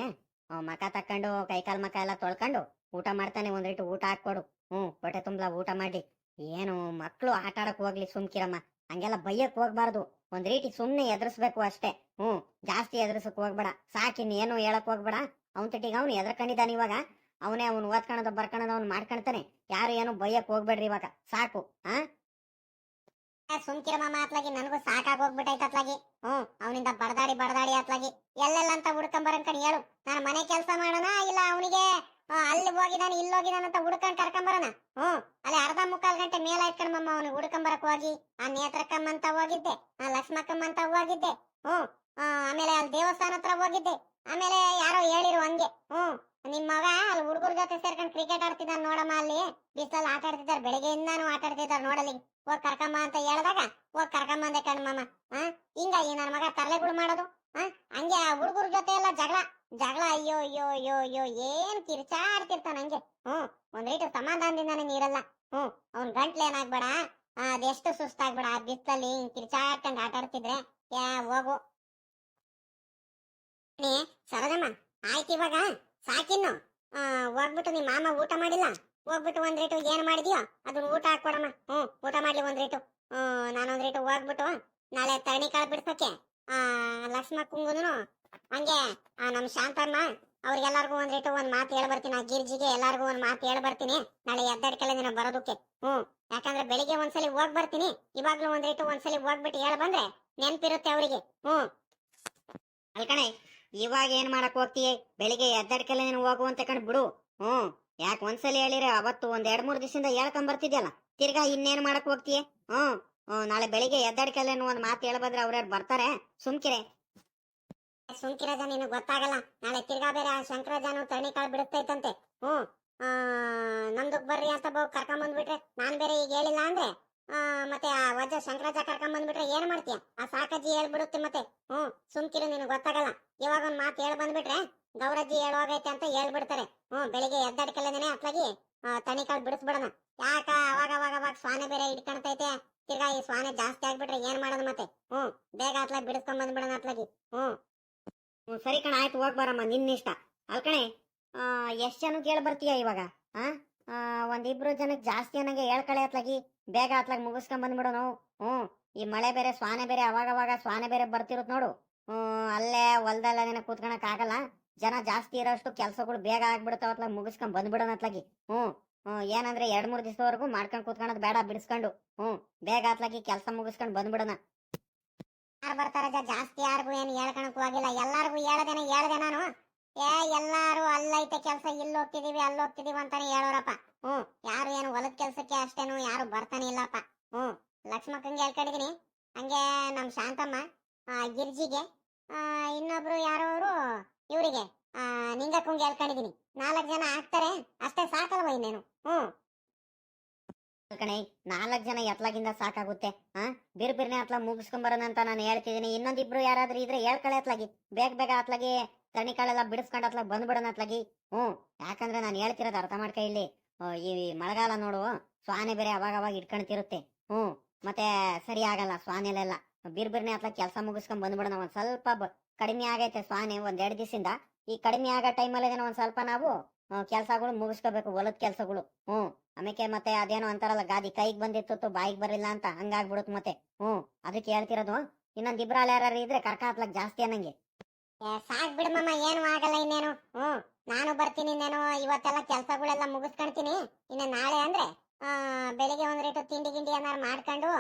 B: ಅವ್ ಮಕ ತಕ್ಕೊಂಡು, ಕೈಕಾಲ್ ಮಕ ಎಲ್ಲ ತೊಳ್ಕೊಂಡು ಊಟ ಮಾಡ್ತಾನೆ ಒಂದಿಟ್ಟು ಊಟ ಹಾಕ್ಕೊಡು. ಹ್ಮ್ ಹೊಟ್ಟೆ ತುಂಬಲ ಊಟ ಮಾಡಿ ಏನು ಮಕ್ಳು ಆಟ ಆಡಕ್ ಹೋಗ್ಲಿ ಸುಮ್ಕಿರಮ್ಮ ಹಂಗೆಲ್ಲ ಬೈಯಕ್ ಹೋಗ್ಬಾರ್ದು. ಒಂದ್ ರೀತಿ ಸುಮ್ನೆ ಎದುರಿಸ್ಬೇಕು ಅಷ್ಟೇ. ಹ್ಮ್ ಜಾಸ್ತಿ ಎದುರಿಸಕ್ ಹೋಗ್ಬೇಡ. ಸಾಕಿನ್ ಏನು ಹೇಳಕ್ ಹೋಗ್ಬೇಡ. ಅವ್ನ ತಿಟ್ಟಿಗೆ ಅವ್ನು ಎದ್ರಕೊಂಡಿದ್ದಾನೆ ಇವಾಗ. ಅವನೇ ಅವ್ನು ಓದ್ಕೊಳೋದು ಬರ್ಕೊಳೋದು ಅವ್ನು ಮಾಡ್ಕೊಳ್ತಾನೆ ಯಾರು ಏನು ಬೈಯಕ್ ಹೋಗ್ಬೇಡ್ರಿ ಇವಾಗ. ಸಾಕು ಆ
A: ಮಾತ್ಲಾಗಿ ನನಗೂ ಸಾಕಾಗಿ ಹೋಗ್ಬಿಟ್ಟೈತೆ ಅತ್ಲಾಗಿ. ಹ್ಮ್ ಅವನಿಂದ ಬಡದಾಡಿ ಬಡದಾಡಿ ಅತ್ಲಾಗಿ. ಎಲ್ಲೆಲ್ಲ ಅಂತ ಹುಡ್ಕೊಂಬರಂಕ ಹೇಳು. ನಾನು ಮನೆ ಕೆಲಸ ಮಾಡೋಣ ಇಲ್ಲ ಅವನಿಗೆ? ಅಲ್ಲಿ ಹೋಗಿದಾನೆ ಇಲ್ಲಿ ಹೋಗಿದಾನ ಅಂತ ಹುಡ್ಕೊಂಡ್ ಕರ್ಕೊಂಬರೋಣ ಹ್ಮ್ ಅಲ್ಲಿ ಅರ್ಧ ಮುಕ್ಕಾಲು ಗಂಟೆ ಮೇಲೆ ಇಟ್ಕೊಂಡ್ಮಮ್ಮ ಅವನಿಗೆ ಹುಡ್ಕೊಂಬರಕ್ ಹೋಗಿ. ಆ ನೇತ್ರಕಮ್ಮ ಅಂತ ಹೋಗಿದ್ದೆ ಆ ಲಕ್ಷ್ಮಕ್ಕಮ್ಮ ಅಂತ ಹೋಗಿದ್ದೆ. ಆ, ಆಮೇಲೆ ಅಲ್ಲಿ ದೇವಸ್ಥಾನ ಹತ್ರ ಹೋಗಿದ್ದೆ. ಆಮೇಲೆ ಯಾರೋ ಹೇಳಿರು ಹಂಗೆ. ಹ್ಮ್ ನಿಮ್ಮ ಮಗ ಅಲ್ಲಿ ಹುಡುಗರ ಜೊತೆ ಸೇರ್ಕೊಂಡು ಕ್ರಿಕೆಟ್ ಆಡ್ತಿದ್ದಾನೆ ನೋಡಮ್ಮ ಅಲ್ಲಿ. ಬಿಸಿಲಲ್ಲಿ ಆಟ ಆಡ್ತಿದ್ದಾರೆ ಬೆಳಗ್ಗೆಯಿಂದಾನು ಆಟ ಆಡ್ತಿದ್ದಾರೆ ನೋಡಲಿ ಹೋಗ್ ಕರ್ಕಮ್ಮ ಅಂತ ಹೇಳಿದಾಗ ಹೋಗ್ ಕರ್ಕಮ್ಮ ಅಂದೆ ಕಣ್ಮಮ್ಮ ಹಾ ಹಿಂಗ ನನ್ನ ಮಗ ತರಲೆಗಳು ಮಾಡೋದು. ಹಾ ಹಂಗೆ ಆ ಹುಡುಗರ ಜೊತೆ ಎಲ್ಲ ಜಗಳ. ಜಗಳ ಅಯ್ಯೋ ಅಯ್ಯೋ ಅಯ್ಯೋ ಅಯ್ಯೋ ಏನ್ ಕಿರ್ಚಾಡ್ತಿರ್ತಾನ ಹಂಗೆ. ಹ್ಮ್ ಒಂದ್ ರೀತಿ ಸಮಾಧಾನದಿಂದಾನೆ ನೀರಲ್ಲ. ಹ್ಮ್ ಅವ್ನ್ ಗಂಟ್ಲು ಏನಾಗ್ಬೇಡ. ಆ, ಅದೆಷ್ಟು ಸುಸ್ತಾಗ್ಬೇಡ. ಆ ಬಿಸ್ಲಲ್ಲಿ ಹಿಂಗ್ ಕಿರ್ಚಾಡ್ಕೊಂಡು ಆಟ ಆಡ್ತಿದ್ರೆ ಯಾ ಹೋಗು. ಸರದಮ್ಮ ಆಯ್ತು ಇವಾಗ. ಸಾಕಿನ್ನು. ಆ, ಹೋಗ್ಬಿಟ್ಟು ನಿಮ್ಮ ಮಾಮ ಊಟ ಮಾಡಿಲ್ಲ? ಹೋಗ್ಬಿಟ್ಟು ಒಂದ್ ರೇಟು ಏನ್ ಮಾಡಿದ್ಯೋ ಅದನ್ನ ಊಟ ಹಾಕೊಡಮ್ಮ ಹ್ಮ್, ಊಟ ಮಾಡ್ಲಿ ಒಂದ್ ರೇಟು. ಹ್ಮ್ ನಾನು ಒಂದ್ ರೇಟು ಹೋಗ್ಬಿಟ್ಟು ನಾಳೆ ತರಣಿ ಕಾಳು ಬಿಡ್ಸಕ್ಕೆ ಆ, ಲಕ್ಷ್ಮ ಕುಂಗುನು ಹಂಗೆ, ಆ, ನಮ್ ಶಾಂತಮ್ಮ, ಅವ್ರಿಗೆಲ್ಲರಿಗೂ ಒಂದ್ ರೇಟು, ಒಂದ್ ಮಾತು ಹೇಳ್ಬರ್ತೀನಿ. ಆ ಗಿರ್ಜಿಗೆ ಎಲ್ಲಾರ್ಗು ಒಂದ್ ಮಾತು ಹೇಳ್ ಬರ್ತೀನಿ ನಾಳೆ ಎದ್ದಡ್ಕಲ್ಲ ದಿನ ಬರೋದಕ್ಕೆ. ಹ್ಮ್, ಯಾಕಂದ್ರೆ ಬೆಳಿಗ್ಗೆ ಒಂದ್ಸಲಿ ಹೋಗ್ ಬರ್ತೀನಿ. ಇವಾಗ್ಲೂ ಒಂದ್ ರೇಟು ಒಂದ್ಸಲಿ ಹೋಗ್ಬಿಟ್ಟು ಹೇಳ ಬಂದ್ರೆ ನೆನ್ಪಿರುತ್ತೆ ಅವರಿಗೆ. ಹ್ಮ್.
B: ಅಲ್ಕಣೆ ಇವಾಗ ಏನ್ ಮಾಡಕ್ ಹೋಗ್ತೀಯ? ಬೆಳಿಗ್ಗೆ ಎದ್ದಡ್ಕಲ್ಲ ನೀನು ಹೋಗುವಂತ ಕಣ್ ಬಿಡು. ಹ್ಮ್. ಯಾಕೆ ಒಂದ್ಸಲಿ ಹೇಳಿರ ಅವತ್ತು ಒಂದ್ ಎರಡ್ ಮೂರ್ ದಿವಸದಿಂದ ಹೇಳ್ಕೊಂಡ್ ಬರ್ತಿದ್ಯಲ್ಲ ತಿರ್ಗಾ ಇನ್ನೇನ್ ಮಾಡಕ್ ಹೋಗ್ತೀಯ? ಹ್ಮ್ ನಾಳೆ ಬೆಳಿಗ್ಗೆ ಎದ್ದಾಡ್ಕಲ್ಲ ಒಂದ್ ಮಾತು ಹೇಳ್ಬದ್ರೆ ಅವ್ರ ಅವ್ರ್ಯಾರು ಬರ್ತಾರೆ? ಸುಮ್ಕಿರೆ.
A: ಸುಮ್ಕಿರೋದ ನಿನಗ್ ಗೊತ್ತಾಗಲ್ಲ. ನಾಳೆ ತಿರ್ಗಾ ಬೇರೆ ಆ ಶಂಕರಜಾನು ತರಣಿ ಕಾಳು ಬಿಡುತ್ತೈತಂತೆ. ಆ, ನಮ್ದಕ್ ಬರ್ರಿ ಅಂತ ಬಹು ಕರ್ಕೊಂಡ್ ಬಂದ್ಬಿಟ್ರೆ ನಾನ್ ಬೇರೆ ಈಗ ಹೇಳಿಲ್ಲ ಅಂದ್ರೆ ಮತ್ತೆ ಆ ವಜ ಶಂಕರಾಜ ಕರ್ಕೊಂಡ್ ಬಂದ್ಬಿಟ್ರೆ ಏನ್ ಮಾಡ್ತೀಯ? ಆ ಸಾಕಜ್ಜಿ ಹೇಳ್ಬಿಡುತ್ತೆ ಮತ್ತೆ. ಹ್ಮ್ ಸುಮ್ಕಿರು ನಿನಗ್ ಗೊತ್ತಾಗಲ್ಲ. ಇವಾಗ ಒಂದ್ ಮಾತು ಹೇಳ್ ಬಂದ್ಬಿಟ್ರೆ ಗೌರಜ್ಜಿ ಹೇಳೋಗೈತೆ ಅಂತ ಹೇಳ್ಬಿಡ್ತಾರೆ. ಹ್ಮ್, ಬೆಳಿಗ್ಗೆ ಎದ್ದಾಡ್ಕಲ್ಲದೇನೆ ಅತ್ಲಾಗಿ ಕಾಳು ಬಿಡಿಸ್ಬಿಡೋಣ. ಯಾಕ ಅವಾಗ ಅವಾಗ ಅವಾಗ ಸ್ವಾನೆ ಬೇರೆ ಇಟ್ಕೊಂತೈತೆ ತಿರ್ಗಾ ಈ ಸ್ವಾನೆ ಜಾಸ್ತಿ ಆಗ್ಬಿಟ್ರೆ ಏನ್ ಮಾಡೋದು ಮತ್ತೆ? ಹ್ಮ್, ಬೇಗ ಅತ್ಲಾಗ ಬಿಡಿಸ್ಕೊಂಡ್ ಬಂದ್ಬಿಡೋಣ ಅತ್ಲಾಗಿ ಹ್ಮ್.
B: ಹ್ಮ್, ಸರಿ ಕಣ, ಆಯ್ತು, ಹೋಗ್ ಬರಮ್ಮ ನಿನ್ನಿಷ್ಟ ಅಲ್ಕಣೆ ಆ, ಎಷ್ಟ್ ಜನಕ್ಕೆ ಹೇಳ್ ಬರ್ತೀಯ ಇವಾಗ? ಆ ಒಂದಿಬ್ರು ಜನಕ್ಕೆ ಜಾಸ್ತಿ ಅನ್ನಂಗೆ ಹೇಳ್ಕಳೆ ಅತ್ಲಾಗಿ ಬೇಗ ಅತ್ಲಾಗ ಮುಗಿಸ್ಕೊಂಡ್ ಬಂದ್ಬಿಡೋನು ಹ್ಮ್, ಈ ಮಳೆ ಬೇರೆ, ಸ್ವಾನೆ ಬೇರೆ, ಅವಾಗ ಅವಾಗ ಸ್ವಾನೆ ಬೇರೆ ಬರ್ತಿರುತ್ತೆ ನೋಡು. ಹ್ಮ್, ಅಲ್ಲೇ ಹೊಲ್ದಲ್ಲ ಕೂತ್ಕೊಳಕ್ ಆಗಲ್ಲ. ಜನ ಜಾಸ್ತಿ ಇರೋಷ್ಟು ಕೆಲಸಗಳು ಬೇಗ ಆಗ್ಬಿಡ್ತಾವ ಅತ್ಲಾಗ ಮುಗಿಸ್ಕೊಂಡ್ ಬಂದ್ಬಿಡೋಣ ಅತ್ಲಾಗಿ. ಹ್ಮ್ ಹ್ಮ್ ಏನಂದ್ರೆ ಎರಡ್ ಮೂರ್ ದಿವಸದವರೆಗೂ ಮಾಡ್ಕೊಂಡು ಕೂತ್ಕೊಳದ್ ಬೇಡ, ಬಿಡಿಸ್ಕೊಂಡು. ಹ್ಮ್ ಬೇಗ ಅತ್ಲಾಗಿ ಕೆಲಸ ಮುಗಿಸ್ಕೊಂಡ್ ಬಂದ್ಬಿಡೋಣ.
A: ಯಾರು ಬರ್ತಾರ ಜಾಸ್ತಿ ಯಾರಿಗೂ ಏನು ಹೇಳ್ಕೊಳಕ್ ಹೋಗಿಲ್ಲ ಎಲ್ಲಾರ್ಗು ಹೇಳ್ದೇನೆ, ಹೇಳ್ದೆ ನಾನು. ಏ, ಎಲ್ಲಾರು ಅಲ್ಲೈತೆ ಕೆಲಸ ಇಲ್ಲಿ ಹೋಗ್ತಿದೀವಿ ಅಲ್ಲಿ ಹೋಗ್ತಿದೀವಿ ಅಂತಾನೆ ಹೇಳೋರಪ್ಪ. ಹ್ಮ್ ಯಾರು ಏನು ಹೊಲದ ಕೆಲಸಕ್ಕೆ ಅಷ್ಟೇನು, ಯಾರು ಬರ್ತಾನೆ ಇಲ್ಲಪ್ಪ. ಹ್ಮ್ ಲಕ್ಷ್ಮಕ್ಕಂಗೆ ಹೇಳ್ಕೊಂಡಿದೀನಿ. ಹಂಗೆ ನಮ್ಮ ಶಾಂತಮ್ಮ ಗಿರ್ಜಿಗೆ ಇನ್ನೊಬ್ರು ಯಾರೋ ಅವರು ಇವರಿಗೆ. ಕುಂಗೆ ಹೇಳ್ಕೊಂಡಿದೀನಿ. ನಾಲ್ಕು ಜನ ಆಗ್ತಾರೆ. ಅಷ್ಟೇ ಸಾಕಲ್ವ ಇನ್ನೇನು? ಹ್ಮ್.
B: ಕಣೆ, ನಾಲ್ಕ್ ಜನ ಎತ್ಲಾಗಿಂದ ಸಾಕಾಗುತ್ತೆ. ಹಾ ಬಿರ್ ಬಿರ್ನೆ ಅತ್ಲಾಗ ಮುಗಿಸ್ಕೊಂಬರೋಣ ಅಂತ ನಾನು ಹೇಳ್ತಿದ್ದೀನಿ ಇನ್ನೊಂದಿಬ್ರು ಯಾರಾದ್ರೂ ಇದ್ರೆ ಹೇಳ್ಕಳೆ ಅತ್ಲಾಗಿ ಬೇಗ ಬೇಗ ಅತ್ಲಾಗಿ ತಣಿಕಾಳೆಲ್ಲ ಬಿಡಿಸ್ಕೊಂಡು ಅತ್ಲಾಗ ಬಂದ್ಬಿಡೋಣ ಅತ್ಲಾಗಿ. ಹ್ಮ್. ಯಾಕಂದ್ರೆ ನಾನು ಹೇಳ್ತಿರೋದು ಅರ್ಥ ಮಾಡ್ಕ ಇಲ್ಲಿ. ಈ ಮಳೆಗಾಲ ನೋಡು, ಸ್ವಾನೆ ಬೇರೆ ಅವಾಗ ಅವಾಗ ಇಟ್ಕೊಂತಿರುತ್ತೆ ಹ್ಮ್. ಮತ್ತೆ ಸರಿ ಆಗಲ್ಲ ಸ್ವಾನೆಲೆಲ್ಲ. ಬಿರ್ ಬಿರ್ನೆ ಅತ್ಲಾಗ ಕೆಲಸ ಮುಗಿಸ್ಕೊಂಡ್ ಬಂದ್ಬಿಡೋಣ ಒಂದ್ ಸ್ವಲ್ಪ ಕಡಿಮೆ ಆಗೈತೆ ಸ್ವಾನೆ ಒಂದ್ ಎರಡು ದಿವಸದಿಂದ. ಈ ಕಡಿಮೆ ಆಗೋ ಟೈಮಲ್ಲಿ ಒಂದ್ ಸ್ವಲ್ಪ ನಾವು ಕೆಲಸಗಳು ಮುಗಿಸ್ಕೋಬೇಕು, ಹೊಲದ ಕೆಲಸಗಳು. ಹ್ಮ್. ಆಮೇಲೆ ಮತ್ತೆ ಅದೇನೋ ಅಂತಾರಲ್ಲ, ಗಾದಿ ಕೈಗೆ ಬಂದಿತ್ತು ಬಾಯಿಗೆ ಬರಲಿಲ್ಲ ಅಂತ ಹಂಗಾಗ್ಬಿಡುತ್ತೆ ಮತ್ತೆ. ಹ್ಮ್. ಅದಕ್ಕೆ ಹೇಳ್ತಿರೋದು, ಇನ್ನೊಂದ್ ಇಬ್ರಾಲ್ ಯಾರು ಇದ್ರೆ ಕರ್ಕ ಹಾಕ್ಲಕ್ ಜಾಸ್ತಿ ಅನ್ನಂಗೆ.
A: ಸಾಕ್ ಬಿಡಮ್ಮ ಏನು ಆಗಲ್ಲ ಇನ್ನೇನು. ಹ್ಮ್. ನಾನು ಬರ್ತೀನಿ ಇನ್ನೇನು, ಇವತ್ತೆಲ್ಲ ಕೆಲಸಗಳೆಲ್ಲ ಮುಗಿಸ್ಕೊಂತೀನಿ ಇನ್ನ ನಾಳೆ ಅಂದ್ರೆ ಬೆಳಿಗ್ಗೆ ಒಂದ್ ರೇಟು ತಿಂಡಿ ಗಿಂಡಿ ಏನಾರು ಮಾಡ್ಕೊಂಡು